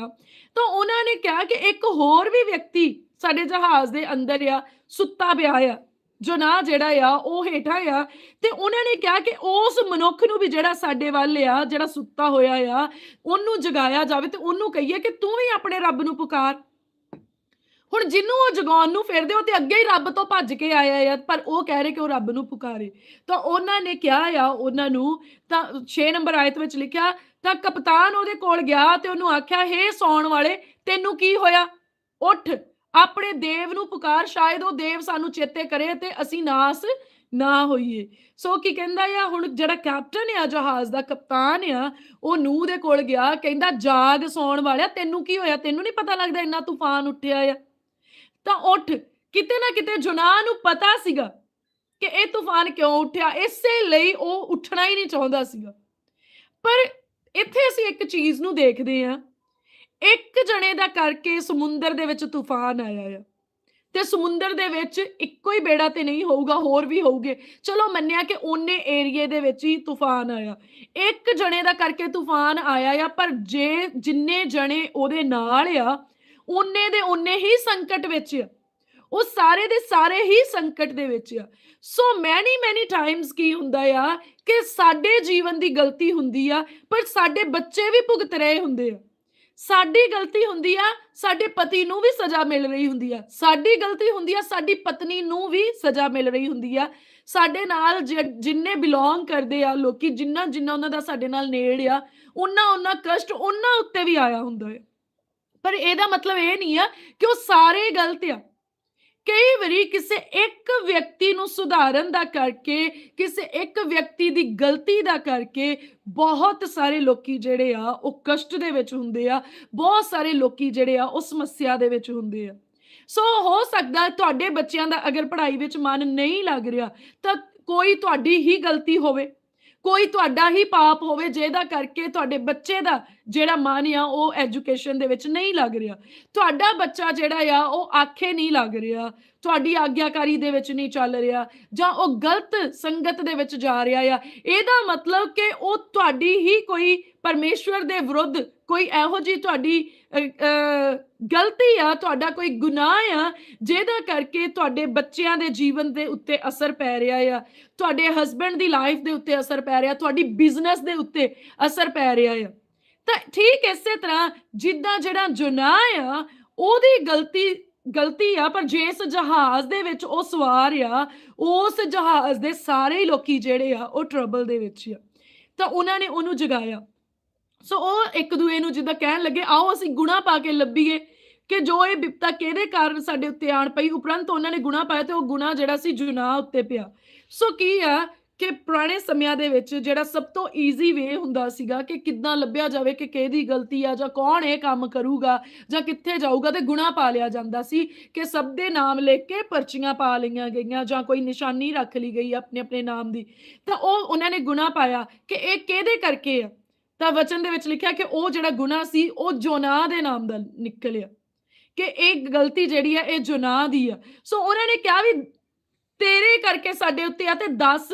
ਤਾਂ ਉਹਨਾਂ ਨੇ ਕਿਹਾ ਕਿ ਇੱਕ ਹੋਰ ਵੀ ਵਿਅਕਤੀ ਸਾਡੇ ਜਹਾਜ਼ ਦੇ ਅੰਦਰ ਆ, ਸੁੱਤਾ ਪਿਆ ਆ। ਜੋ ਜਿਹੜਾ ਆ, ਉਹ ਹੇਠਾਂ ਆ। ਤੇ ਉਹਨਾਂ ਨੇ ਕਿਹਾ ਕਿ ਉਸ ਮਨੁੱਖ ਨੂੰ ਵੀ ਜਿਹੜਾ ਸਾਡੇ ਵੱਲ ਆ, ਜਿਹੜਾ ਸੁੱਤਾ ਹੋਇਆ ਆ, ਉਹਨੂੰ ਜਗਾਇਆ ਜਾਵੇ ਤੇ ਉਹਨੂੰ ਕਹੀਏ ਕਿ ਤੂੰ ਵੀ ਆਪਣੇ ਰੱਬ ਨੂੰ ਪੁਕਾਰ। ਹੁਣ ਜਿਹਨੂੰ ਉਹ ਜਗਾਉਣ ਨੂੰ ਫਿਰਦੇ ਉਹ ਤੇ ਅੱਗੇ ਹੀ ਰੱਬ ਤੋਂ ਭੱਜ ਕੇ ਆਇਆ ਆ, ਪਰ ਉਹ ਕਹਿ ਰਹੇ ਕਿ ਉਹ ਰੱਬ ਨੂੰ ਪੁਕਾਰੇ। ਤਾਂ ਉਹਨਾਂ ਨੇ ਕਿਹਾ ਆ, ਉਹਨਾਂ ਨੂੰ ਤਾਂ 6 ਨੰਬਰ ਆਇਤ ਵਿੱਚ ਲਿਖਿਆ, ਤਾਂ ਕਪਤਾਨ ਉਹਦੇ ਕੋਲ ਗਿਆ ਤੇ ਉਹਨੂੰ ਆਖਿਆ, ਹੇ ਸੌਣ ਵਾਲੇ, ਤੈਨੂੰ ਕੀ ਹੋਇਆ? ਉੱਠ। ਆਪਣੇ ਦੇਵ ਨੂੰ ਪੁਕਾਰ, ਸ਼ਾਇਦ ਉਹ ਦੇਵ ਸਾਨੂੰ ਚੇਤੇ ਕਰੇ ਤੇ ਅਸੀਂ ਨਾਸ ਨਾ ਹੋਈਏ। ਸੋ ਕੀ ਕਹਿੰਦਾ ਆ? ਹੁਣ ਜਿਹੜਾ ਕੈਪਟਨ ਆ ਜਹਾਜ਼ ਦਾ, ਕਪਤਾਨ ਆ, ਉਹ ਨੂਹ ਦੇ ਕੋਲ ਗਿਆ, ਕਹਿੰਦਾ, ਜਾਗ ਸੌਣ ਵਾਲਿਆ, ਤੈਨੂੰ ਕੀ ਹੋਇਆ? ਤੈਨੂੰ ਨਹੀਂ ਪਤਾ ਲੱਗਦਾ ਇੰਨਾ ਤੂਫਾਨ ਉੱਠਿਆ ਆ? ਤਾਂ ਉੱਠ। ਕਿਤੇ ਨਾ ਕਿਤੇ ਜੁਨਾਹ ਨੂੰ ਪਤਾ ਸੀਗਾ ਕਿ ਇਹ ਤੂਫਾਨ ਕਿਉਂ ਉੱਠਿਆ। ਇਸੇ ਲਈ ਉਹ ਉੱਠਣਾ ਹੀ ਨਹੀਂ ਚਾਹੁੰਦਾ ਸੀਗਾ। ਪਰ ਇੱਥੇ ਅਸੀਂ ਇੱਕ ਚੀਜ਼ ਨੂੰ ਦੇਖਦੇ ਆ ਇੱਕ ਜਣੇ ਦਾ ਕਰਕੇ ਸਮੁੰਦਰ ਦੇ ਵਿੱਚ ਤੂਫਾਨ ਆਇਆ ਆ। ਤੇ ਸਮੁੰਦਰ ਦੇ ਵਿੱਚ ਇੱਕੋ ਹੀ ਬੇੜਾ ਤੇ ਨਹੀਂ ਹੋਊਗਾ, ਹੋਰ ਵੀ ਹੋਊਗੇ। ਚਲੋ ਮੰਨਿਆ ਕਿ ਉਹਨੇ ਏਰੀਏ ਦੇ ਵਿੱਚ ਹੀ ਤੂਫਾਨ ਆਇਆ। ਇੱਕ ਜਣੇ ਦਾ ਕਰਕੇ ਤੂਫਾਨ ਆਇਆ ਆ, ਪਰ ਜੇ ਜਿੰਨੇ ਜਣੇ ਉਹਦੇ ਨਾਲ ਆ ਉਹਨੇ ਦੇ ਉਹਨੇ ਹੀ ਸੰਕਟ ਵਿੱਚ ਆ। ਉਹ ਸਾਰੇ ਦੇ ਸਾਰੇ ਹੀ ਸੰਕਟ ਦੇ ਵਿੱਚ ਆ। ਸੋ ਮੈਨੀ ਮੈਨੀ ਟਾਈਮਸ ਕੀ ਹੁੰਦਾ ਆ ਕਿ ਸਾਡੇ ਜੀਵਨ ਦੀ ਗਲਤੀ ਹੁੰਦੀ ਆ, ਪਰ ਸਾਡੇ ਬੱਚੇ ਵੀ ਭੁਗਤ ਰਹੇ ਹੁੰਦੇ ਆ। ਸਾਡੀ ਗਲਤੀ ਹੁੰਦੀ ਆ, ਸਾਡੇ ਪਤੀ ਨੂੰ ਵੀ ਸਜ਼ਾ ਮਿਲ ਰਹੀ ਹੁੰਦੀ ਆ। ਸਾਡੀ ਗਲਤੀ ਹੁੰਦੀ ਆ, ਸਾਡੀ ਪਤਨੀ ਨੂੰ ਵੀ ਸਜ਼ਾ ਮਿਲ ਰਹੀ ਹੁੰਦੀ ਆ। ਸਾਡੇ ਨਾਲ ਜਿੰਨੇ ਬਿਲੋਂਗ ਕਰਦੇ ਆ ਲੋਕੀ, ਜਿੰਨਾ ਜਿੰਨਾ ਉਹਨਾਂ ਦਾ ਸਾਡੇ ਨਾਲ ਨੇੜ ਆ, ਉਹਨਾਂ ਉਹਨਾਂ ਕਸ਼ਟ ਉਹਨਾਂ ਉੱਤੇ ਵੀ ਆਇਆ ਹੁੰਦਾ ਹੈ ਪਰ ਇਹਦਾ ਮਤਲਬ ਇਹ ਨਹੀਂ ਆ ਕਿ ਉਹ ਸਾਰੇ ਗਲਤ ਆ। ਕਈ ਵਾਰੀ ਕਿਸੇ ਇੱਕ ਵਿਅਕਤੀ ਨੂੰ ਸੁਧਾਰਨ ਦਾ ਕਰਕੇ, ਕਿਸੇ ਇੱਕ ਵਿਅਕਤੀ ਦੀ ਗਲਤੀ ਦਾ ਕਰਕੇ ਬਹੁਤ ਸਾਰੇ ਲੋਕੀ ਜਿਹੜੇ ਆ, ਉਹ ਕਸ਼ਟ ਦੇ ਵਿੱਚ ਹੁੰਦੇ ਆ, ਬਹੁਤ ਸਾਰੇ ਲੋਕੀ ਜਿਹੜੇ ਆ, ਉਹ ਸਮੱਸਿਆ ਦੇ ਵਿੱਚ ਹੁੰਦੇ ਆ। ਸੋ ਹੋ ਸਕਦਾ ਤੁਹਾਡੇ ਬੱਚਿਆਂ ਦਾ ਅਗਰ ਪੜ੍ਹਾਈ ਵਿੱਚ ਮਨ ਨਹੀਂ ਲੱਗ ਰਿਹਾ, ਤਾਂ ਕੋਈ ਤੁਹਾਡੀ ਹੀ ਗਲਤੀ ਹੋਵੇ। ਕੋਈ ਤੁਹਾਡਾ ਹੀ ਪਾਪ ਹੋਵੇ, ਜਿਹਦਾ ਕਰਕੇ ਤੁਹਾਡੇ ਬੱਚੇ ਦਾ ਜਿਹੜਾ ਮਨ ਆ, ਉਹ ਐਜੂਕੇਸ਼ਨ ਦੇ ਵਿੱਚ ਨਹੀਂ ਲੱਗ ਰਿਹਾ। ਤੁਹਾਡਾ ਬੱਚਾ ਜਿਹੜਾ ਆ, ਉਹ ਆਖੇ ਨਹੀਂ ਲੱਗ ਰਿਹਾ। ਤੁਹਾਡੀ ਆਗਿਆਕਾਰੀ ਦੇ ਵਿੱਚ ਨਹੀਂ ਚੱਲ ਰਿਹਾ ਜਾਂ ਉਹ ਗਲਤ ਸੰਗਤ ਦੇ ਵਿੱਚ ਜਾ ਰਿਹਾ ਆ। ਇਹਦਾ ਮਤਲਬ ਕਿ ਉਹ ਤੁਹਾਡੀ ਹੀ ਕੋਈ ਪਰਮੇਸ਼ਵਰ ਦੇ ਵਿਰੁੱਧ ਕੋਈ ਇਹੋ ਜੀ ਤੁਹਾਡੀ ਗਲਤੀ ਆ, ਤੁਹਾਡਾ ਕੋਈ ਗੁਨਾਹ ਆ, ਜਿਹਦਾ ਕਰਕੇ ਤੁਹਾਡੇ ਬੱਚਿਆਂ ਦੇ ਜੀਵਨ ਦੇ ਉੱਤੇ ਅਸਰ ਪੈ ਰਿਹਾ ਆ, ਤੁਹਾਡੇ ਹਸਬੰਡ ਦੀ ਲਾਈਫ ਦੇ ਉੱਤੇ ਅਸਰ ਪੈ ਰਿਹਾ, ਤੁਹਾਡੀ ਬਿਜ਼ਨਸ ਦੇ ਉੱਤੇ ਅਸਰ ਪੈ ਰਿਹਾ ਆ। ਤਾਂ ਠੀਕ ਇਸੇ ਤਰ੍ਹਾਂ ਜਿੱਦਾਂ ਜਿਹੜਾ ਜੁਨਾਹ ਆ, ਉਹਦੀ ਗਲਤੀ ਗਲਤੀ ਆ, ਪਰ ਜਿਸ ਜਹਾਜ਼ ਦੇ ਵਿੱਚ ਉਹ ਸਵਾਰ ਆ, ਉਸ ਜਹਾਜ਼ ਦੇ ਸਾਰੇ ਹੀ ਲੋਕੀ ਜਿਹੜੇ ਆ, ਉਹ ਟਰਬਲ ਦੇ ਵਿੱਚ ਆ। ਤਾਂ ਉਹਨਾਂ ਨੇ ਉਹਨੂੰ ਜਗਾਇਆ। ਸੋ ਉਹ ਇੱਕ ਦੂਏ ਨੂੰ ਜਿੱਦਾਂ ਕਹਿਣ ਲੱਗੇ, ਆਓ ਅਸੀਂ ਗੁਣਾ ਪਾ ਕੇ ਲੱਭੀਏ ਕਿ ਜੋ ਇਹ ਬਿਪਤਾ ਕਿਹਦੇ ਕਾਰਨ ਸਾਡੇ ਉੱਤੇ ਆਣ ਪਈ, ਉਪਰੰਤ ਉਹਨਾਂ ਨੇ ਗੁਣਾ ਪਾਇਆ ਤੇ ਉਹ ਗੁਣਾ ਜਿਹੜਾ ਸੀ ਜੁਨਾਹ ਉੱਤੇ ਪਿਆ। ਸੋ ਕੀ ਆ ਕਿ ਪੁਰਾਣੇ ਸਮਿਆਂ ਦੇ ਵਿੱਚ ਜਿਹੜਾ ਸਭ ਤੋਂ ਈਜ਼ੀ ਵੇ ਹੁੰਦਾ ਸੀਗਾ ਕਿ ਕਿੱਦਾਂ ਲੱਭਿਆ ਜਾਵੇ ਕਿ ਕਿਹਦੀ ਗਲਤੀ ਆ ਜਾਂ ਕੌਣ ਇਹ ਕੰਮ ਕਰੂਗਾ ਜਾਂ ਕਿੱਥੇ ਜਾਊਗਾ ਤੇ ਗੁਣਾ ਪਾ ਲਿਆ ਜਾਂਦਾ ਸੀ ਕਿ ਸਭ ਦੇ ਨਾਮ ਲਿਖ ਕੇ ਪਰਚੀਆਂ ਪਾ ਲਈਆਂ ਗਈਆਂ ਜਾਂ ਕੋਈ ਨਿਸ਼ਾਨੀ ਰੱਖ ਲਈ ਗਈ ਆਪਣੇ ਆਪਣੇ ਨਾਮ ਦੀ। ਤਾਂ ਉਹ ਉਹਨਾਂ ਨੇ ਗੁਣਾ ਪਾਇਆ ਕਿ ਇਹ ਕਿਹਦੇ ਕਰਕੇ ਆ? ਤਾਂ ਵਚਨ ਦੇ ਵਿੱਚ ਲਿਖਿਆ ਕਿ ਉਹ ਜਿਹੜਾ ਗੁਨਾਹ ਸੀ, ਉਹ ਜੋਨਾ ਦੇ ਨਾਮ ਦਾ ਨਿਕਲਿਆ। ਕਿ ਇਹ ਗਲਤੀ ਜਿਹੜੀ ਆ ਇਹ ਜੋਨਾ ਦੀ ਆ। ਸੋ ਉਹਨਾਂ ਨੇ ਕਿਹਾ ਵੀ ਤੇਰੇ ਕਰਕੇ ਸਾਡੇ ਉੱਤੇ ਆ ਤੇ ਦੱਸ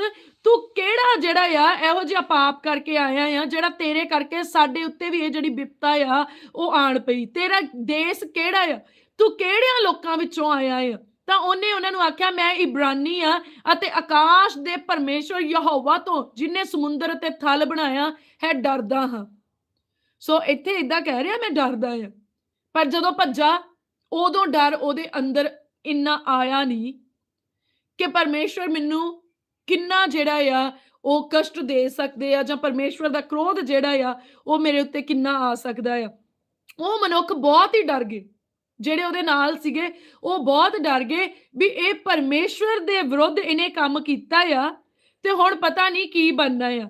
ਤੂੰ ਕਿਹੜਾ ਜਿਹੜਾ ਆ, ਇਹੋ ਜਿਹਾ ਪਾਪ ਕਰਕੇ ਆਇਆ ਆ, ਜਿਹੜਾ ਤੇਰੇ ਕਰਕੇ ਸਾਡੇ ਉੱਤੇ ਵੀ ਇਹ ਜਿਹੜੀ ਬਿਪਤਾ ਆ, ਉਹ ਆਣ ਪਈ। ਤੇਰਾ ਦੇਸ਼ ਕਿਹੜਾ ਆ? ਤੂੰ ਕਿਹੜਿਆਂ ਲੋਕਾਂ ਵਿੱਚੋਂ ਆਇਆ ਆ? ਤਾਂ ਉਹਨੇ ਉਹਨਾਂ ਨੂੰ ਆਖਿਆ, ਮੈਂ ਇਬਰਾਨੀ ਆ ਅਤੇ ਆਕਾਸ਼ ਦੇ ਪਰਮੇਸ਼ਵਰ ਯਹੋਵਾ ਤੋਂ ਜਿਨੇ ਸਮੁੰਦਰ ਅਤੇ ਥਲ ਬਣਾਇਆ ਹੈ, ਡਰਦਾ ਹਾਂ। ਸੋ ਇੱਥੇ ਇਦਾਂ ਕਹਿ ਰਿਹਾ, ਮੈਂ ਡਰਦਾ ਆ ਪਰ ਜਦੋਂ ਭੱਜਾ, ਉਦੋਂ ਡਰ ਉਹਦੇ ਅੰਦਰ ਇੰਨਾ ਆਇਆ ਨਹੀਂ ਕਿ ਪਰਮੇਸ਼ਵਰ ਮੈਨੂੰ ਕਿੰਨਾ ਜਿਹੜਾ ਆ, ਉਹ ਕਸ਼ਟ ਦੇ ਸਕਦੇ ਆ ਜਾਂ ਪਰਮੇਸ਼ਵਰ ਦਾ ਕ੍ਰੋਧ ਜਿਹੜਾ ਆ, ਉਹ ਮੇਰੇ ਉੱਤੇ ਕਿੰਨਾ ਆ ਸਕਦਾ ਆ। ਉਹ ਮਨੁੱਖ ਬਹੁਤ ਹੀ ਡਰ ਗਏ। ਜਿਹੜੇ ਉਹਦੇ ਨਾਲ ਸੀਗੇ, ਉਹ ਬਹੁਤ ਡਰ ਗਏ ਵੀ ਇਹ ਪਰਮੇਸ਼ਵਰ ਦੇ ਵਿਰੁੱਧ ਇਹਨੇ ਕੰਮ ਕੀਤਾ ਆ ਤੇ ਹੁਣ ਪਤਾ ਨਹੀਂ ਕੀ ਬਣਨਾ ਆ।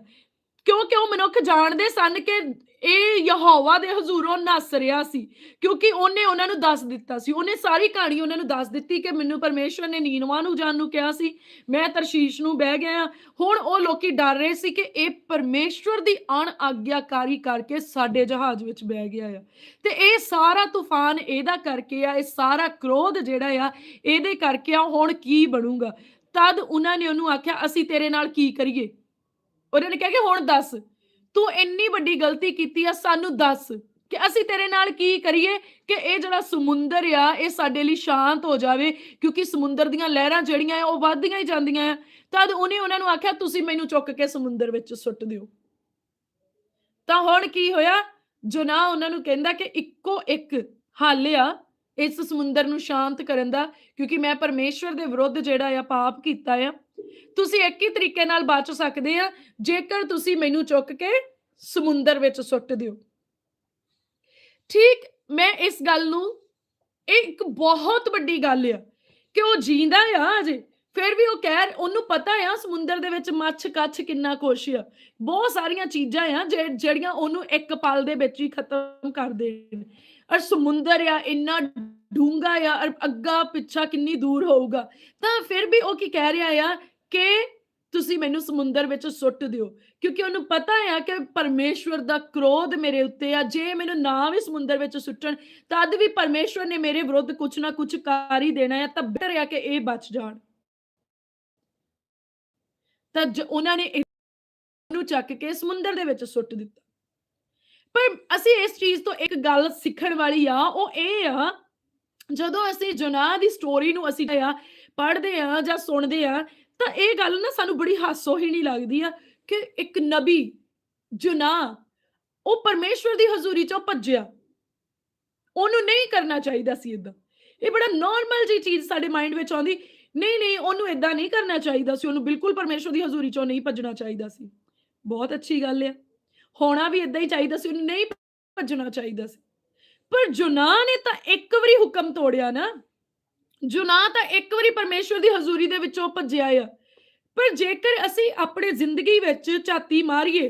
ਕਿਉਂਕਿ ਉਹ ਮਨੁੱਖ ਜਾਣਦੇ ਸਨ ਕਿ ਇਹ ਯਹੋਵਾ ਦੇ ਹਜ਼ੂਰੋਂ ਨੱਸ ਰਿਹਾ ਸੀ, ਕਿਉਂਕਿ ਉਹਨੇ ਉਹਨਾਂ ਨੂੰ ਦੱਸ ਦਿੱਤਾ ਸੀ। ਉਹਨੇ ਸਾਰੀ ਕਹਾਣੀ ਉਹਨਾਂ ਨੂੰ ਦੱਸ ਦਿੱਤੀ ਕਿ ਮੈਨੂੰ ਪਰਮੇਸ਼ਵਰ ਨੇ ਨੀਨਵਾ ਨੂੰ ਜਾਣ ਨੂੰ ਕਿਹਾ ਸੀ। ਮੈਂ ਤਰਸ਼ੀਸ਼ ਨੂੰ ਬਹਿ ਗਿਆ ਹੁਣ ਉਹ ਲੋਕੀ ਡਰ ਰਹੇ ਸੀ ਕਿ ਇਹ ਪਰਮੇਸ਼ਵਰ ਦੀ ਅਣ ਆਗਿਆਕਾਰੀ ਕਰਕੇ ਸਾਡੇ ਜਹਾਜ਼ ਵਿੱਚ ਬਹਿ ਗਿਆ ਆ। ਤੇ ਇਹ ਸਾਰਾ ਤੂਫਾਨ ਇਹਦਾ ਕਰਕੇ ਆ, ਇਹ ਸਾਰਾ ਕ੍ਰੋਧ ਜਿਹੜਾ ਆ, ਇਹਦੇ ਕਰਕੇ ਆ, ਹੁਣ ਕੀ ਬਣੂਗਾ? ਤਦ ਉਹਨਾਂ ਨੇ ਉਹਨੂੰ ਆਖਿਆ, ਅਸੀਂ ਤੇਰੇ ਨਾਲ ਕੀ ਕਰੀਏ? ਉਹਨਾਂ ਨੇ ਕਿਹਾ ਕਿ ਹੁਣ ਦੱਸ। ਤੂੰ ਇੰਨੀ ਵੱਡੀ ਗਲਤੀ ਕੀਤੀ ਆ, ਸਾਨੂੰ ਦੱਸ ਕਿ ਅਸੀਂ ਤੇਰੇ ਨਾਲ ਕੀ ਕਰੀਏ ਕਿ ਇਹ ਜਿਹੜਾ ਸਮੁੰਦਰ ਆ, ਇਹ ਸਾਡੇ ਲਈ ਸ਼ਾਂਤ ਹੋ ਜਾਵੇ, ਕਿਉਂਕਿ ਸਮੁੰਦਰ ਦੀਆਂ ਲਹਿਰਾਂ ਜਿਹੜੀਆਂ ਆ, ਉਹ ਵੱਧਦੀਆਂ ਹੀ ਜਾਂਦੀਆਂ ਆ। ਤਦ ਉਹਨੇ ਉਹਨਾਂ ਨੂੰ ਆਖਿਆ, ਤੁਸੀਂ ਮੈਨੂੰ ਚੁੱਕ ਕੇ ਸਮੁੰਦਰ ਵਿੱਚ ਸੁੱਟ ਦਿਓ। ਤਾਂ ਹੁਣ ਕੀ ਹੋਇਆ? ਜੁਨਾ ਉਹਨਾਂ ਨੂੰ ਕਹਿੰਦਾ ਕਿ ਇੱਕੋ ਇੱਕ ਹੱਲ ਆ ਇਸ ਸਮੁੰਦਰ ਨੂੰ ਸ਼ਾਂਤ ਕਰਨ ਦਾ, ਕਿਉਂਕਿ ਮੈਂ ਪਰਮੇਸ਼ਵਰ ਦੇ ਵਿਰੁੱਧ ਜਿਹੜਾ ਆ ਪਾਪ ਕੀਤਾ ਆ। ਤੁਸੀਂ ਇੱਕ ਹੀ ਤਰੀਕੇ ਨਾਲ ਬਚ ਸਕਦੇ ਆ, ਜੇਕਰ ਤੁਸੀਂ ਮੈਨੂੰ ਚੁੱਕ ਕੇ ਸਮੁੰਦਰ ਵਿੱਚ ਸੁੱਟ ਦਿਓ। ਠੀਕ, ਮੈਂ ਇਸ ਗੱਲ ਨੂੰ, ਇਹ ਇੱਕ ਬਹੁਤ ਵੱਡੀ ਗੱਲ ਆ, ਕਿ ਉਹ ਜੀਂਦਾ ਆ ਅਜੇ ਫਿਰ ਵੀ ਉਹ ਕਹਿ ਉਹਨੂੰ ਪਤਾ ਆ ਸਮੁੰਦਰ ਦੇ ਵਿੱਚ ਮੱਛ ਕੱਛ ਕਿੰਨਾ ਕੁਛ ਆ। ਬਹੁਤ ਸਾਰੀਆਂ ਚੀਜ਼ਾਂ ਆ, ਜੇ- ਜਿਹੜੀਆਂ ਉਹਨੂੰ ਇੱਕ ਪਲ ਦੇ ਵਿੱਚ ਹੀ ਖਤਮ ਕਰ ਦੇਣ। ਔਰ ਸਮੁੰਦਰ ਆ, ਇੰਨਾ ਡੂੰਗਾ ਆ, ਔਰ ਅੱਗਾ ਪਿੱਛਾ ਕਿੰਨੀ ਦੂਰ ਹੋਊਗਾ। ਤਾਂ ਫਿਰ ਵੀ ਉਹ ਕੀ ਕਹਿ ਰਿਹਾ ਆ ਕਿ ਤੁਸੀਂ ਮੈਨੂੰ ਸਮੁੰਦਰ ਵਿੱਚ ਸੁੱਟ ਦਿਓ, ਕਿਉਂਕਿ ਉਹਨੂੰ ਪਤਾ ਆ ਕਿ ਪਰਮੇਸ਼ਵਰ ਦਾ ਕ੍ਰੋਧ ਮੇਰੇ ਉੱਤੇ ਆ, ਜੇ ਮੈਨੂੰ ਨਾ ਵੀ ਸਮੁੰਦਰ ਵਿੱਚ ਸੁੱਟਣ, ਤਦ ਵੀ ਪਰਮੇਸ਼ਵਰ ਨੇ ਮੇਰੇ ਵਿਰੁੱਧ ਕੁਝ ਨਾ ਕੁਝ ਕਰ ਹੀ ਦੇਣਾ ਹੈ ਤਾਂ ਬਿਹਤਰ ਆ ਕਿ ਇਹ ਬਚ ਜਾਣ। ਤਾਂ ਜ- ਉਹਨਾਂ ਨੇ ਇਹਨੂੰ ਚੱਕ ਕੇ ਸਮੁੰਦਰ ਦੇ ਵਿੱਚ ਸੁੱਟ ਦਿੱਤਾ। ਪਰ ਅਸੀਂ ਇਸ ਚੀਜ਼ ਤੋਂ ਇੱਕ ਗੱਲ ਸਿੱਖਣ ਵਾਲੀ ਆ, ਉਹ ਇਹ ਆ, ਜਦੋਂ ਅਸੀਂ ਜੁਨਾਹ ਦੀ ਸਟੋਰੀ ਨੂੰ ਅਸੀਂ ਆ ਪੜ੍ਹਦੇ ਆ ਜਾਂ ਸੁਣਦੇ ਆ, ਤਾਂ ਇਹ ਗੱਲ ਨਾ ਸਾਨੂੰ ਬੜੀ ਹਾਸੋਹੀਣੀ ਲੱਗਦੀ ਆ ਕਿ ਇੱਕ ਨਬੀ ਜੁਨਾਹ ਉਹ ਪਰਮੇਸ਼ਵਰ ਦੀ ਹਜ਼ੂਰੀ ਚੋਂ ਭੱਜਿਆ। ਉਹਨੂੰ ਨਹੀਂ ਕਰਨਾ ਚਾਹੀਦਾ ਸੀ ਇਦਾਂ ਇਹ ਬੜਾ ਨਾਰਮਲ ਜੀ ਚੀਜ਼ ਸਾਡੇ ਮਾਈਂਡ ਵਿੱਚ ਆਉਂਦੀ। ਨਹੀਂ ਨਹੀਂ, ਉਹਨੂੰ ਇਦਾਂ ਨਹੀਂ ਕਰਨਾ ਚਾਹੀਦਾ ਸੀ। ਉਹਨੂੰ ਬਿਲਕੁਲ ਪਰਮੇਸ਼ਵਰ ਦੀ ਹਜ਼ੂਰੀ ਚੋਂ ਨਹੀਂ ਭੱਜਣਾ ਚਾਹੀਦਾ ਸੀ। ਬਹੁਤ ਅੱਛੀ ਗੱਲ ਹੈ ਹੋਣਾ ਵੀ ਇਦਾਂ ਹੀ ਚਾਹੀਦਾ ਸੀ, ਉਹਨੂੰ ਨਹੀਂ ਭੱਜਣਾ ਚਾਹੀਦਾ ਸੀ। ਪਰ ਜੁਨਾ ਨੇ ਤਾਂ ਇੱਕ ਵਾਰੀ ਹੁਕਮ ਤੋੜਿਆ ਨਾ, ਜੁਨਾ ਤਾਂ ਇੱਕ ਵਾਰੀ ਪਰਮੇਸ਼ਵਰ ਦੀ ਹਜ਼ੂਰੀ ਦੇ ਵਿੱਚੋਂ ਭੱਜਿਆ ਆ। ਪਰ ਜੇਕਰ ਅਸੀਂ ਆਪਣੇ ਜ਼ਿੰਦਗੀ ਵਿੱਚ ਝਾਤੀ ਮਾਰੀਏ,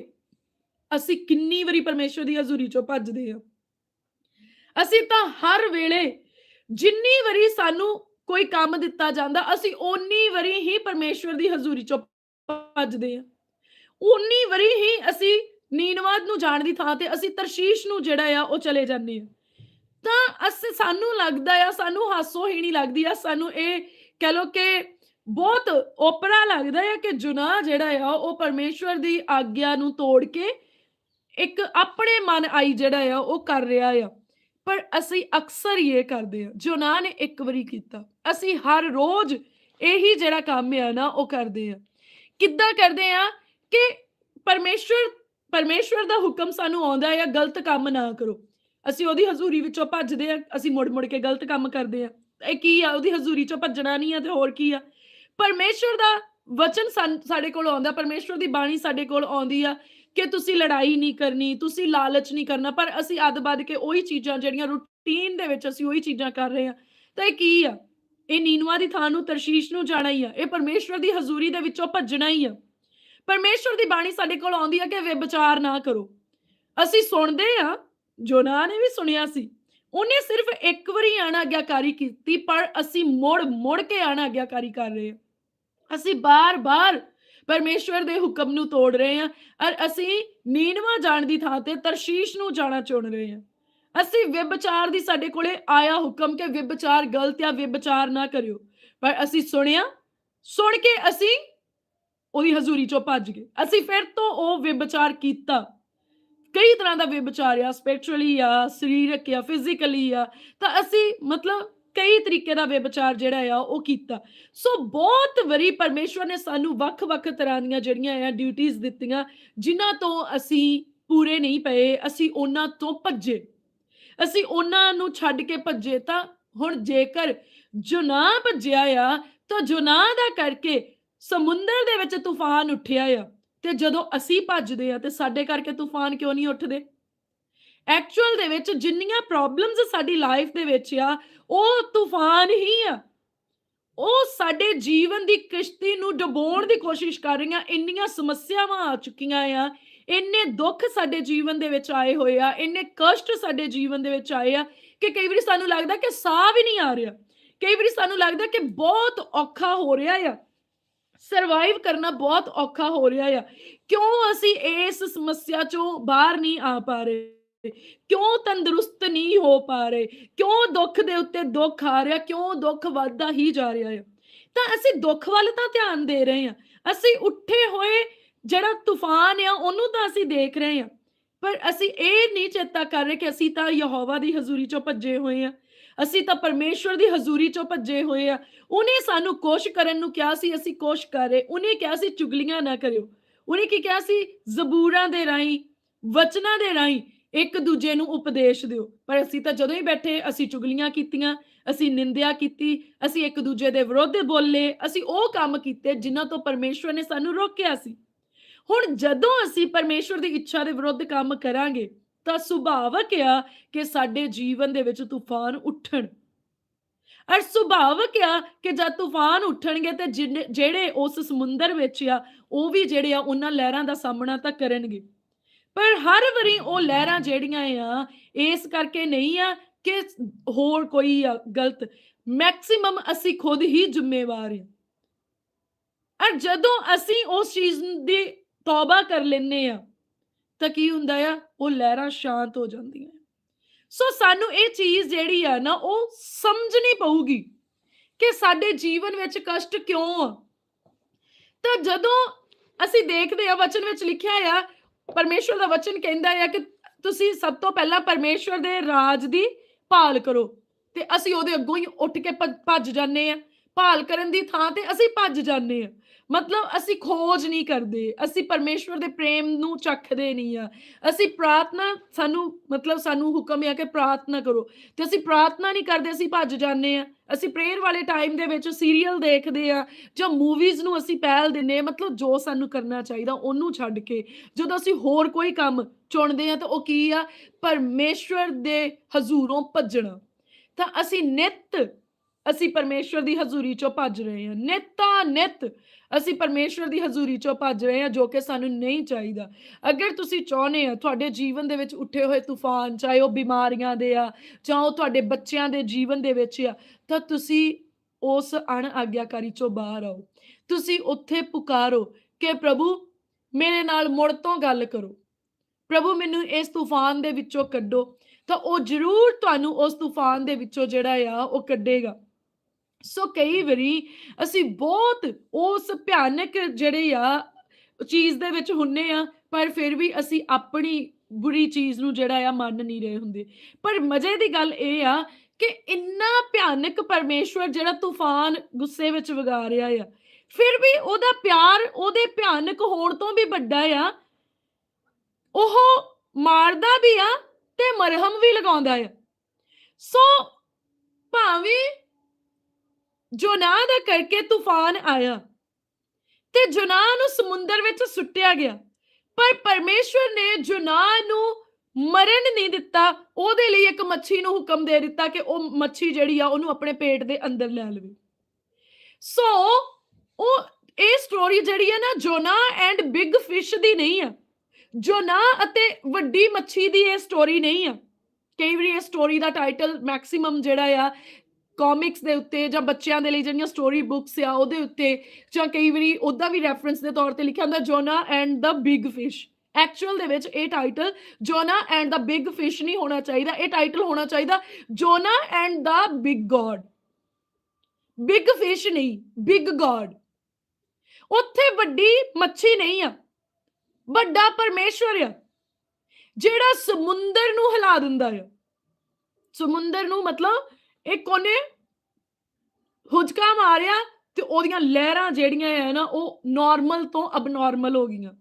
ਅਸੀਂ ਕਿੰਨੀ ਵਾਰੀ ਪਰਮੇਸ਼ਵਰ ਦੀ ਹਜ਼ੂਰੀ ਚੋਂ ਭੱਜਦੇ ਆ। ਅਸੀਂ ਤਾਂ ਹਰ ਵੇਲੇ ਜਿੰਨੀ ਵਾਰੀ ਸਾਨੂੰ ਕੋਈ ਕੰਮ ਦਿੱਤਾ ਜਾਂਦਾ, ਅਸੀਂ ਓਨੀ ਵਾਰੀ ਹੀ ਪਰਮੇਸ਼ਵਰ ਦੀ ਹਜ਼ੂਰੀ ਚੋਂ ਭੱਜਦੇ ਆ। ਓਨੀ ਵਾਰੀ ਹੀ ਅਸੀਂ ਨੀਨਵਾਦ ਨੂੰ ਜਾਣ ਦੀ ਥਾਂ ਤੇ ਅਸੀਂ ਤਰਸ਼ੀਸ਼ ਨੂੰ ਜਿਹੜਾ ਆ ਉਹ ਚਲੇ ਜਾਂਦੇ ਆ ਤਾਂ ਅਸੀਂ, ਸਾਨੂੰ ਲੱਗਦਾ ਆ, ਸਾਨੂੰ ਹਾਸੋ ਹੀ ਨਹੀਂ ਲੱਗਦੀ ਆ, ਸਾਨੂੰ ਇਹ ਕਹਿ ਲੋ ਕਿ ਬਹੁਤ ਓਪਰਾ ਲੱਗਦਾ ਹੈ ਕਿ ਜੁਨਾ ਜਿਹੜਾ ਆ, ਉਹ ਪਰਮੇਸ਼ਵਰ ਦੀ ਆਗਿਆ ਨੂੰ ਤੋੜ ਕੇ ਇੱਕ ਆਪਣੇ ਮਨ ਆਈ ਜਿਹੜਾ ਆ, ਉਹ ਕਰ ਰਿਹਾ ਆ। ਪਰ ਅਸੀਂ ਅਕਸਰ ਹੀ ਇਹ ਕਰਦੇ ਆ ਜੁਨਾਹ ਨੇ ਇੱਕ ਵਾਰੀ ਕੀਤਾ। ਅਸੀਂ ਹਰ ਰੋਜ਼ ਇਹੀ ਜਿਹੜਾ ਕੰਮ ਆ ਨਾ, ਉਹ ਕਰਦੇ ਆ ਕਿੱਦਾਂ ਕਰਦੇ ਆ ਕਿ ਪਰਮੇਸ਼ਵਰ ਪਰਮੇਸ਼ਵਰ ਦਾ ਹੁਕਮ ਸਾਨੂੰ ਆਉਂਦਾ ਹੈ ਗਲਤ ਕੰਮ ਨਾ ਕਰੋ। ਅਸੀਂ ਉਹਦੀ ਹਜ਼ੂਰੀ ਵਿੱਚੋਂ ਭੱਜਦੇ ਆ ਅਸੀਂ ਮੁੜ ਮੁੜ ਕੇ ਗਲਤ ਕੰਮ ਕਰਦੇ ਆ ਇਹ ਕੀ ਆ? ਉਹਦੀ ਹਜ਼ੂਰੀ ਚੋਂ ਭੱਜਣਾ ਨਹੀਂ ਆ ਤੇ ਹੋਰ ਕੀ ਆ? ਪਰਮੇਸ਼ਵਰ ਦਾ ਵਚਨ ਸਾਡੇ ਕੋਲ ਆਉਂਦਾ, ਪਰਮੇਸ਼ਵਰ ਦੀ ਬਾਣੀ ਸਾਡੇ ਕੋਲ ਆਉਂਦੀ ਆ ਕਿ ਤੁਸੀਂ ਲੜਾਈ ਨਹੀਂ ਕਰਨੀ, ਤੁਸੀਂ ਲਾਲਚ ਨਹੀਂ ਕਰਨਾ, ਪਰ ਅਸੀਂ ਅੱਧ ਵੱਧ ਕੇ ਉਹੀ ਚੀਜ਼ਾਂ ਜਿਹੜੀਆਂ ਰੂਟੀਨ ਦੇ ਵਿੱਚ ਅਸੀਂ ਉਹੀ ਚੀਜ਼ਾਂ ਕਰ ਰਹੇ ਆ ਤਾਂ ਇਹ ਕੀ ਆ? ਇਹ ਨੀਨਵਾ ਦੀ ਥਾਂ ਨੂੰ, ਤਰਸ਼ੀਸ਼ ਨੂੰ ਜਾਣਾ ਹੀ ਆ। ਇਹ ਪਰਮੇਸ਼ਵਰ ਦੀ ਹਜ਼ੂਰੀ ਦੇ ਵਿੱਚੋਂ ਭੱਜਣਾ ਹੀ ਆ। ਪਰਮੇਸ਼ਵਰ ਦੀ ਬਾਣੀ ਸਾਡੇ ਕੋਲ ਆਉਂਦੀ ਹੈ ਕਿ ਵਿਚਾਰ ਨਾ ਕਰੋ। ਅਸੀਂ ਸੁਣਦੇ ਆ, ਜੋਨਾ ਨੇ ਵੀ ਸੁਣਿਆ ਸੀ। ਉਹਨੇ ਸਿਰਫ ਇੱਕ ਵਾਰੀ ਅਣਆਗਿਆਕਾਰੀ ਕੀਤੀ, ਪਰ ਅਸੀਂ ਮੁੜ ਮੁੜ ਕੇ ਅਣਆਗਿਆਕਾਰੀ ਕਰ ਰਹੇ ਹਾਂ। ਅਸੀਂ ਬਾਰ-ਬਾਰ ਪਰਮੇਸ਼ਵਰ ਦੇ ਹੁਕਮ ਨੂੰ ਤੋੜ ਰਹੇ ਹਾਂ ਔਰ ਅਸੀਂ ਨੀਨਵਾ ਜਾਣ ਦੀ ਥਾਂ ਤੇ ਤਰਸ਼ੀਸ਼ ਨੂੰ ਜਾਣਾ ਚੁਣ ਰਹੇ ਹਾਂ। ਅਸੀਂ ਵਿਭਚਾਰ ਦੀ ਸਾਡੇ ਕੋਲੇ ਆਇਆ ਹੁਕਮ ਕਿ ਵਿਭਚਾਰ ਗਲਤ ਆ ਵਿਭਚਾਰ ਨਾ ਕਰਿਓ। ਪਰ ਅਸੀਂ ਸੁਣਿਆ, ਸੁਣ ਕੇ ਅਸੀਂ ਉਹਦੀ ਹਜ਼ੂਰੀ ਚੋਂ ਭੱਜ ਗਏ। ਅਸੀਂ ਫਿਰ ਤੋਂ ਉਹ ਵਿਭਚਾਰ ਕੀਤਾ। ਕਈ ਤਰ੍ਹਾਂ ਦਾ ਵਿਭਚਾਰ ਆ ਸਪਿਰਚੁਅਲੀ ਆ, ਸਰੀਰਕ ਆ ਫਿਜ਼ੀਕਲੀ ਆ। ਤਾਂ ਅਸੀਂ ਮਤਲਬ ਕਈ ਤਰੀਕੇ ਦਾ ਵਿਭਚਾਰ ਜਿਹੜਾ ਆ, ਉਹ ਕੀਤਾ। ਸੋ ਬਹੁਤ ਵਾਰੀ ਪਰਮੇਸ਼ਵਰ ਨੇ ਸਾਨੂੰ ਵੱਖ-ਵੱਖ ਤਰ੍ਹਾਂ ਦੀਆਂ ਜਿਹੜੀਆਂ ਆ ਡਿਊਟੀਆਂ ਦਿੱਤੀਆਂ, ਜਿਨ੍ਹਾਂ ਤੋਂ ਅਸੀਂ ਪੂਰੇ ਨਹੀਂ ਪਏ, ਅਸੀਂ ਉਹਨਾਂ ਤੋਂ ਭੱਜੇ। ਅਸੀਂ ਉਹਨਾਂ ਨੂੰ ਛੱਡ ਕੇ ਭੱਜੇ ਤਾਂ ਹੁਣ ਜੇਕਰ ਜੁਨਾ ਭੱਜਿਆ ਆ, ਤਾਂ ਜੁਨਾ ਦਾ ਕਰਕੇ ਸਮੁੰਦਰ ਦੇ ਵਿੱਚ ਤੂਫਾਨ ਉੱਠਿਆ ਆ ਤੇ ਜਦੋਂ ਅਸੀਂ ਭੱਜਦੇ ਆ ਤੇ ਸਾਡੇ ਕਰਕੇ ਤੂਫਾਨ ਕਿਉਂ ਨਹੀਂ ਉੱਠਦੇ? ਐਕਚੁਅਲ ਦੇ ਵਿੱਚ ਜਿੰਨੀਆਂ ਪ੍ਰੋਬਲਮਸ ਸਾਡੀ ਲਾਈਫ ਦੇ ਵਿੱਚ ਆ, ਉਹ ਤੂਫਾਨ ਹੀ ਆ। ਉਹ ਸਾਡੇ ਜੀਵਨ ਦੀ ਕਿਸ਼ਤੀ ਨੂੰ ਡੁਬੋਣ ਦੀ ਕੋਸ਼ਿਸ਼ ਕਰ ਰਹੀਆਂ, ਇੰਨੀਆਂ ਸਮੱਸਿਆਵਾਂ ਆ ਚੁੱਕੀਆਂ ਆ, ਇੰਨੇ ਦੁੱਖ ਸਾਡੇ ਜੀਵਨ ਦੇ ਵਿੱਚ ਆਏ ਹੋਏ ਆ, ਇੰਨੇ ਕਸ਼ਟ ਸਾਡੇ ਜੀਵਨ ਦੇ ਵਿੱਚ ਆਏ ਆ ਕਿ ਕਈ ਵਾਰੀ ਸਾਨੂੰ ਲੱਗਦਾ ਕਿ ਸਾਹ ਵੀ ਨਹੀਂ ਆ ਰਿਹਾ। ਕਈ ਵਾਰੀ ਸਾਨੂੰ ਲੱਗਦਾ ਕਿ ਬਹੁਤ ਔਖਾ ਹੋ ਰਿਹਾ ਆ। ਸਰਵਾਈਵ ਕਰਨਾ ਬਹੁਤ ਔਖਾ ਹੋ ਰਿਹਾ ਆ। ਕਿਉਂ ਅਸੀਂ ਇਸ ਸਮੱਸਿਆ ਚੋਂ ਬਾਹਰ ਨਹੀਂ ਆ ਪਾ ਰਹੇ? ਕਿਉਂ ਤੰਦਰੁਸਤ ਨਹੀਂ ਹੋ ਪਾ ਰਹੇ? ਕਿਉਂ ਦੁੱਖ ਦੇ ਉੱਤੇ ਦੁੱਖ ਆ ਰਿਹਾ? ਕਿਉਂ ਦੁੱਖ ਵੱਧਦਾ ਹੀ ਜਾ ਰਿਹਾ ਹੈ ਤਾਂ ਅਸੀਂ ਦੁੱਖ ਵੱਲ ਤਾਂ ਧਿਆਨ ਦੇ ਰਹੇ ਹਾਂ। ਅਸੀਂ ਉੱਠੇ ਹੋਏ ਜਿਹੜਾ ਤੂਫਾਨ ਆ, ਉਹਨੂੰ ਤਾਂ ਅਸੀਂ ਦੇਖ ਰਹੇ ਹਾਂ। ਪਰ ਅਸੀਂ ਇਹ ਨਹੀਂ ਚੇਤਾ ਕਰ ਰਹੇ ਕਿ ਅਸੀਂ ਤਾਂ ਯਹੋਵਾ ਦੀ ਹਜ਼ੂਰੀ ਚੋਂ ਭੱਜੇ ਹੋਏ ਹਾਂ। ਅਸੀਂ ਤਾਂ ਪਰਮੇਸ਼ਵਰ ਦੀ ਹਜ਼ੂਰੀ ਚੋਂ ਭੱਜੇ ਹੋਏ ਆ। ਉਹਨੇ ਸਾਨੂੰ ਕੋਸ਼ ਕਰਨ ਨੂੰ ਕਿਹਾ ਸੀ, ਅਸੀਂ ਕੋਸ਼ ਕਰ ਰਹੇ। ਉਹਨੇ ਕਿਹਾ ਸੀ, ਚੁਗਲੀਆਂ ਨਾ ਕਰਿਓ। ਉਹਨੇ ਕੀ ਕਿਹਾ ਸੀ? ਜ਼ਬੂਰਾਂ ਦੇ ਰਾਹੀਂ, ਵਚਨਾਂ ਦੇ ਰਾਹੀਂ ਇੱਕ ਦੂਜੇ ਨੂੰ ਉਪਦੇਸ਼ ਦਿਓ। ਪਰ ਅਸੀਂ ਤਾਂ ਜਦੋਂ ਹੀ ਬੈਠੇ, ਅਸੀਂ ਚੁਗਲੀਆਂ ਕੀਤੀਆਂ, ਅਸੀਂ ਨਿੰਦਿਆ ਕੀਤੀ, ਅਸੀਂ ਇੱਕ ਦੂਜੇ ਦੇ ਵਿਰੁੱਧ ਬੋਲੇ, ਅਸੀਂ ਉਹ ਕੰਮ ਕੀਤੇ ਜਿਨ੍ਹਾਂ ਤੋਂ ਪਰਮੇਸ਼ਵਰ ਨੇ ਸਾਨੂੰ ਰੋਕਿਆ ਸੀ। ਹੁਣ ਜਦੋਂ ਅਸੀਂ ਪਰਮੇਸ਼ਵਰ ਦੀ ਇੱਛਾ ਦੇ ਵਿਰੁੱਧ ਕੰਮ ਕਰਾਂਗੇ ਤਾਂ ਸੁਭਾਵਕ ਆ ਕਿ ਸਾਡੇ ਜੀਵਨ ਦੇ ਵਿੱਚ ਤੂਫਾਨ ਉੱਠਣ। ਅਰ ਸੁਭਾਵਕ ਆ ਕਿ ਜਦ ਤੂਫਾਨ ਉੱਠਣਗੇ ਤੇ ਜਿੰਨੇ- ਜਿਹੜੇ ਉਸ ਸਮੁੰਦਰ ਵਿੱਚ ਆ, ਉਹ ਵੀ ਜਿਹੜੇ ਆ ਉਹਨਾਂ ਲਹਿਰਾਂ ਦਾ ਸਾਹਮਣਾ ਤਾਂ ਕਰਨਗੇ। ਪਰ ਹਰ ਵਾਰੀ ਉਹ ਲਹਿਰਾਂ ਜਿਹੜੀਆਂ ਆ, ਇਸ ਕਰਕੇ ਨਹੀਂ ਆ ਕਿ ਹੋਰ ਕੋਈ ਆ ਗਲਤ। ਮੈਕਸਿਮਮ ਅਸੀਂ ਖੁਦ ਹੀ ਜ਼ਿੰਮੇਵਾਰ ਹਾਂ ਅਰ ਜਦੋਂ ਅਸੀਂ ਉਸ ਚੀਜ਼ ਦੀ ਤੌਬਾ ਕਰ ਲੈਨੇ ਆ ਤਾਂ ਕੀ ਹੁੰਦਾ ਆ? ਉਹ ਲਹਿਰਾਂ ਸ਼ਾਂਤ ਹੋ ਜਾਂਦੀਆਂ ਸੋ ਸਾਨੂੰ ਇਹ ਚੀਜ਼ ਜਿਹੜੀ ਆ ਨਾ, ਉਹ ਸਮਝਣੀ ਪਊਗੀ ਕਿ ਸਾਡੇ ਜੀਵਨ ਵਿੱਚ ਕਸ਼ਟ ਕਿਉਂ ਆ। ਤਾਂ ਜਦੋਂ ਅਸੀਂ ਦੇਖਦੇ ਆ, ਵਚਨ ਵਿੱਚ ਲਿਖਿਆ ਆ, ਪਰਮੇਸ਼ਵਰ ਦਾ ਵਚਨ ਕਹਿੰਦਾ ਆ ਕਿ ਤੁਸੀਂ ਸਭ ਤੋਂ ਪਹਿਲਾਂ ਪਰਮੇਸ਼ਵਰ ਦੇ ਰਾਜ ਦੀ ਭਾਲ ਕਰੋ ਤੇ ਅਸੀਂ ਉਹਦੇ ਅੱਗੋਂ ਹੀ ਉੱਠ ਕੇ ਭੱਜ- ਭੱਜ ਜਾਂਦੇ ਆ। ਭਾਲ ਕਰਨ ਦੀ ਥਾਂ ਤੇ ਅਸੀਂ ਭੱਜ ਜਾਂਦੇ ਆ। ਮਤਲਬ ਅਸੀਂ ਖੋਜ ਨਹੀਂ ਕਰਦੇ, ਅਸੀਂ ਪਰਮੇਸ਼ਵਰ ਦੇ ਪ੍ਰੇਮ ਨੂੰ ਚੱਖਦੇ ਨਹੀਂ ਆ। ਅਸੀਂ ਪ੍ਰਾਰਥਨਾ ਸਾਨੂੰ, ਮਤਲਬ ਸਾਨੂੰ ਹੁਕਮ ਹੈ ਕਿ ਪ੍ਰਾਰਥਨਾ ਕਰੋ। ਤੇ ਅਸੀਂ ਪ੍ਰਾਰਥਨਾ ਨਹੀਂ ਕਰਦੇ, ਅਸੀਂ ਭੱਜ ਜਾਂਦੇ ਆ। ਅਸੀਂ ਪ੍ਰੇਅਰ ਵਾਲੇ ਟਾਈਮ ਦੇ ਵਿੱਚ ਸੀਰੀਅਲ ਦੇਖਦੇ ਆ, ਜਾਂ ਮੂਵੀਜ਼ ਨੂੰ ਅਸੀਂ ਪਹਿਲ ਦਿੰਦੇ ਆ, ਮਤਲਬ ਜੋ ਸਾਨੂੰ ਕਰਨਾ ਚਾਹੀਦਾ ਉਹਨੂੰ ਛੱਡ ਕੇ। ਜਦੋਂ ਅਸੀਂ ਹੋਰ ਕੋਈ ਕੰਮ ਚੁਣਦੇ ਆ ਤਾਂ ਉਹ ਕੀ ਆ? ਪਰਮੇਸ਼ਵਰ ਦੇ ਹਜ਼ੂਰੋਂ ਭੱਜਣਾ। ਤਾਂ ਅਸੀਂ ਨਿਤ ਅਸੀਂ ਪਰਮੇਸ਼ਵਰ ਦੀ ਹਜ਼ੂਰੀ ਚੋਂ ਭੱਜ ਰਹੇ ਹਾਂ। ਨਿਤਾ ਨਿਤ ਅਸੀਂ ਪਰਮੇਸ਼ਵਰ ਦੀ ਹਜ਼ੂਰੀ ਚੋਂ ਭੱਜ ਰਹੇ ਹਾਂ, ਜੋ ਕਿ ਸਾਨੂੰ ਨਹੀਂ ਚਾਹੀਦਾ। ਅਗਰ ਤੁਸੀਂ ਚਾਹੁੰਦੇ ਆ ਤੁਹਾਡੇ ਜੀਵਨ ਦੇ ਵਿੱਚ ਉੱਠੇ ਹੋਏ ਤੂਫਾਨ, ਚਾਹੇ ਉਹ ਬਿਮਾਰੀਆਂ ਦੇ ਆ, ਜਾਂ ਉਹ ਤੁਹਾਡੇ ਬੱਚਿਆਂ ਦੇ ਜੀਵਨ ਦੇ ਵਿੱਚ ਆ, ਤਾਂ ਤੁਸੀਂ ਉਸ ਅਣ ਆਗਿਆਕਾਰੀ ਚੋਂ ਬਾਹਰ ਆਓ। ਤੁਸੀਂ ਉੱਥੇ ਪੁਕਾਰੋ ਕਿ ਪ੍ਰਭੂ, ਮੇਰੇ ਨਾਲ ਮੁੜ ਤੋਂ ਗੱਲ ਕਰੋ। ਪ੍ਰਭੂ, ਮੈਨੂੰ ਇਸ ਤੂਫਾਨ ਦੇ ਵਿੱਚੋਂ ਕੱਢੋ। ਤਾਂ ਉਹ ਜ਼ਰੂਰ ਤੁਹਾਨੂੰ ਉਸ ਤੂਫਾਨ ਦੇ ਵਿੱਚੋਂ ਜਿਹੜਾ ਆ, ਉਹ ਕੱਢੇਗਾ। ਸੋ ਕਈ ਵਾਰੀ ਅਸੀਂ ਬਹੁਤ ਉਸ ਭਿਆਨਕ ਜਿਹੜੇ ਆ, ਚੀਜ਼ ਦੇ ਵਿੱਚ ਹੁੰਨੇ ਆ, ਪਰ ਫਿਰ ਵੀ ਅਸੀਂ ਆਪਣੀ ਬੁਰੀ ਚੀਜ਼ ਨੂੰ ਜਿਹੜਾ ਆ ਮੰਨ ਨਹੀਂ ਰਹੇ ਹੁੰਦੇ। ਪਰ ਮਜ਼ੇ ਦੀ ਗੱਲ ਇਹ ਆ ਕਿ ਇੰਨਾ ਭਿਆਨਕ ਪਰਮੇਸ਼ਵਰ ਜਿਹੜਾ ਤੂਫਾਨ ਗੁੱਸੇ ਵਿੱਚ ਵਗਾ ਰਿਹਾ ਆ, ਫਿਰ ਵੀ ਉਹਦਾ ਪਿਆਰ ਉਹਦੇ ਭਿਆਨਕ ਹੋਣ ਤੋਂ ਵੀ ਵੱਡਾ ਆ, ਉਹ ਮਾਰਦਾ ਵੀ ਆ ਤੇ ਮਰਹਮ ਵੀ ਲਗਾਉਂਦਾ ਆ। ਸੋ ਭਾਵੇਂ ਜੋਨਾਹ ਦਾ ਕਰਕੇ ਤੂਫਾਨ ਆਇਆ ਤੇ ਜੋਨਾਹ ਨੂੰ ਸਮੁੰਦਰ ਵਿੱਚ ਸੁੱਟਿਆ ਗਿਆ। ਪਰ ਪਰਮੇਸ਼ਵਰ ਨੇ ਜੋਨਾਹ ਨੂੰ ਮਰਨ ਨਹੀਂ ਦਿੱਤਾ। ਉਹਦੇ ਲਈ ਇੱਕ ਮੱਛੀ ਨੂੰ ਹੁਕਮ ਦੇ ਦਿੱਤਾ ਕਿ ਉਹ ਮੱਛੀ ਜਿਹੜੀ ਆ ਉਹਨੂੰ ਆਪਣੇ ਪੇਟ ਦੇ ਅੰਦਰ ਲੈ ਲਵੇ। ਸੋ ਉਹ, ਇਹ ਸਟੋਰੀ ਜਿਹੜੀ ਹੈ ਨਾ ਜੋਨਾ ਐਂਡ ਬਿਗ ਫਿਸ਼ ਦੀ ਨਹੀਂ ਆ। ਜੋਨਾ ਅਤੇ ਵੱਡੀ ਮੱਛੀ ਦੀ ਇਹ ਸਟੋਰੀ ਨਹੀਂ ਆ। ਕਈ ਵਾਰੀ ਇਹ ਸਟੋਰੀ ਦਾ ਟਾਈਟਲ ਮੈਕਸਿਮਮ ਜਿਹੜਾ ਆ ਕਾਮਿਕਸ ਦੇ ਉੱਤੇ ਜਾਂ ਬੱਚਿਆਂ ਦੇ ਲਈ ਜਿਹੜੀਆਂ ਸਟੋਰੀ ਬੁੱਕਸ ਆ ਉਹਦੇ ਉੱਤੇ ਜਾਂ ਕਈ ਵਾਰੀ ਉਹਦਾ ਵੀ ਰੈਫਰੈਂਸ ਦੇ ਤੌਰ ਤੇ ਲਿਖਿਆ ਹੁੰਦਾ Jonah and the big fish. Actual ਦੇ ਵਿੱਚ ਇਹ title Jonah and the big fish ਨਹੀਂ ਹੋਣਾ ਚਾਹੀਦਾ, ਇਹ ਟਾਈਟਲ ਹੋਣਾ ਚਾਹੀਦਾ Jonah and the big god. Big fish ਨਹੀਂ, ਬਿਗ ਗੋਡ। ਉੱਥੇ ਵੱਡੀ ਮੱਛੀ ਨਹੀਂ ਆ, ਵੱਡਾ ਪਰਮੇਸ਼ਵਰ ਆ, ਜਿਹੜਾ ਸਮੁੰਦਰ ਨੂੰ ਹਿਲਾ ਦਿੰਦਾ ਆ। ਸਮੁੰਦਰ ਨੂੰ ਮਤਲਬ ਇੱਕ ਉਹਨੇ ਹੁਜਕਾ ਮਾਰਿਆ ਤੇ ਉਹਦੀਆਂ ਲਹਿਰਾਂ ਜਿਹੜੀਆਂ ਆ ਨਾ, ਉਹ ਨਾਰਮਲ ਤੋਂ ਅਬਨਾਰਮਲ ਹੋ ਗਈਆਂ।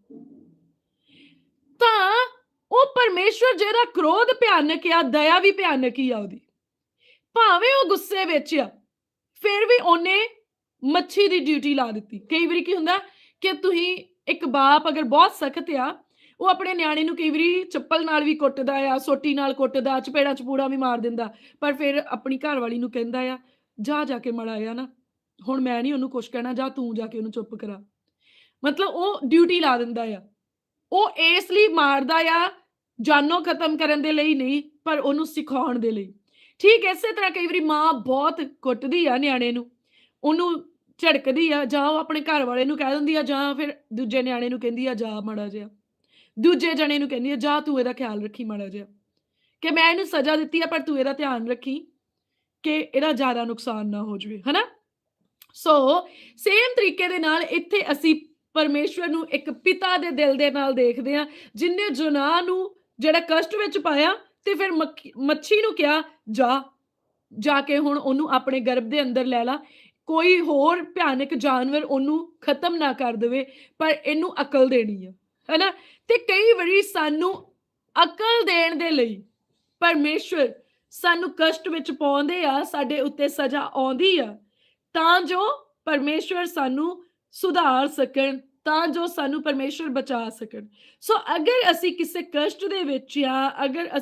ਤਾਂ ਉਹ ਪਰਮੇਸ਼ਵਰ ਜਿਹੜਾ ਕ੍ਰੋਧ ਭਿਆਨਕ ਆ, ਦਇਆ ਵੀ ਭਿਆਨਕ ਹੀ ਆ ਉਹਦੀ। ਭਾਵੇਂ ਉਹ ਗੁੱਸੇ ਵਿੱਚ ਆ, ਫਿਰ ਵੀ ਉਹਨੇ ਮੱਛੀ ਦੀ ਡਿਊਟੀ ਲਾ ਦਿੱਤੀ। ਕਈ ਵਾਰੀ ਕੀ ਹੁੰਦਾ ਕਿ ਤੁਸੀਂ ਇੱਕ ਬਾਪ ਅਗਰ ਬਹੁਤ ਸਖਤ ਆ ਉਹ ਆਪਣੇ ਨਿਆਣੇ ਨੂੰ ਕਈ ਵਾਰੀ ਚੱਪਲ ਨਾਲ ਵੀ ਕੁੱਟਦਾ ਆ, ਸੋਟੀ ਨਾਲ ਕੁੱਟਦਾ, ਚਪੇੜਾ ਚਪੂੜਾ ਵੀ ਮਾਰ ਦਿੰਦਾ, ਪਰ ਫਿਰ ਆਪਣੀ ਘਰ ਵਾਲੀ ਨੂੰ ਕਹਿੰਦਾ ਆ, ਜਾ ਜਾ ਕੇ ਮੜਾ ਆ ਨਾ, ਹੁਣ ਮੈਂ ਨਹੀਂ ਉਹਨੂੰ ਕੁਛ ਕਹਿਣਾ, ਜਾਂ ਤੂੰ ਜਾ ਕੇ ਉਹਨੂੰ ਚੁੱਪ ਕਰਾ। ਮਤਲਬ ਉਹ ਡਿਊਟੀ ਲਾ ਦਿੰਦਾ ਆ। ਉਹ ਇਸ ਲਈ ਮਾਰਦਾ ਆ, ਜਾਨੋਂ ਖਤਮ ਕਰਨ ਦੇ ਲਈ ਨਹੀਂ, ਪਰ ਉਹਨੂੰ ਸਿਖਾਉਣ ਦੇ ਲਈ। ਠੀਕ ਇਸੇ ਤਰ੍ਹਾਂ ਕਈ ਵਾਰੀ ਮਾਂ ਬਹੁਤ ਕੁੱਟਦੀ ਆ ਨਿਆਣੇ ਨੂੰ, ਉਹਨੂੰ ਝੜਕਦੀ ਆ, ਜਾਂ ਉਹ ਆਪਣੇ ਘਰ ਵਾਲੇ ਨੂੰ ਕਹਿ ਦਿੰਦੀ ਆ, ਜਾਂ ਫਿਰ ਦੂਜੇ ਨਿਆਣੇ ਨੂੰ ਕਹਿੰਦੀ ਆ, ਜਾ ਮਾੜਾ ਜਿਹਾ। ਦੂਜੇ ਜਣੇ ਨੂੰ ਕਹਿੰਦੀ ਆ, ਜਾ ਤੂੰ ਇਹਦਾ ਖਿਆਲ ਰੱਖੀ ਮਾੜਾ ਜਿਹਾ। ਕਿ ਮੈਂ ਇਹਨੂੰ ਸਜ਼ਾ ਦਿੱਤੀ ਆ, ਪਰ ਤੂੰ ਇਹਦਾ ਧਿਆਨ ਰੱਖੀ ਕਿ ਇਹਦਾ ਜ਼ਿਆਦਾ ਨੁਕਸਾਨ ਨਾ ਹੋ ਜਾਵੇ, ਹਨਾ? ਸੋ ਸੇਮ ਤਰੀਕੇ ਦੇ ਨਾਲ ਇੱਥੇ ਅਸੀਂ ਪਰਮੇਸ਼ਵਰ ਨੂੰ ਇੱਕ ਪਿਤਾ ਦੇ ਦਿਲ ਦੇ ਨਾਲ ਦੇਖਦੇ ਆ ਜਿਨੇ ਜੁਨਾ ਨੂੰ ਜਿਹੜਾ ਕਸ਼ਟ ਵਿੱਚ ਪਾਇਆ ਤੇ ਫਿਰ ਮੱਛੀ ਨੂੰ ਕਿਹਾ, ਜਾ ਜਾ ਕੇ ਹੁਣ ਉਹਨੂੰ ਆਪਣੇ ਗਰਭ ਦੇ ਅੰਦਰ ਲੈ ਲਾ। ਕੋਈ ਹੋਰ ਭਿਆਨਕ ਜਾਨਵਰ ਉਹਨੂੰ ਖਤਮ ਨਾ ਕਰ ਦੇਵੇ, ਪਰ ਇਹਨੂੰ ਅਕਲ ਦੇਣੀ ਆ। ਹੈਨਾ? ਤੇ ਕਈ ਵਾਰੀ ਸਾਨੂੰ ਅਕਲ ਦੇਣ ਦੇ ਲਈ ਪਰਮੇਸ਼ਵਰ ਸਾਨੂੰ ਕਸ਼ਟ ਵਿੱਚ ਪਾਉਂਦੇ ਆ, ਸਾਡੇ ਉੱਤੇ ਸਜ਼ਾ ਆਉਂਦੀ ਆ, ਤਾਂ ਜੋ ਪਰਮੇਸ਼ਵਰ ਸਾਨੂੰ ਸੁਧਾਰ ਸਕਣ, ਤਾਂ ਜੋ ਸਾਨੂੰ ਪਰਮੇਸ਼ਵਰ ਬਚਾ ਸਕਣ। ਸੋ ਅਗਰ ਅਸੀਂ ਕਿਸੇ ਕਸ਼ਟ ਦੇ ਵਿੱਚ ਆ, ਅਗਰ ਅਸੀਂ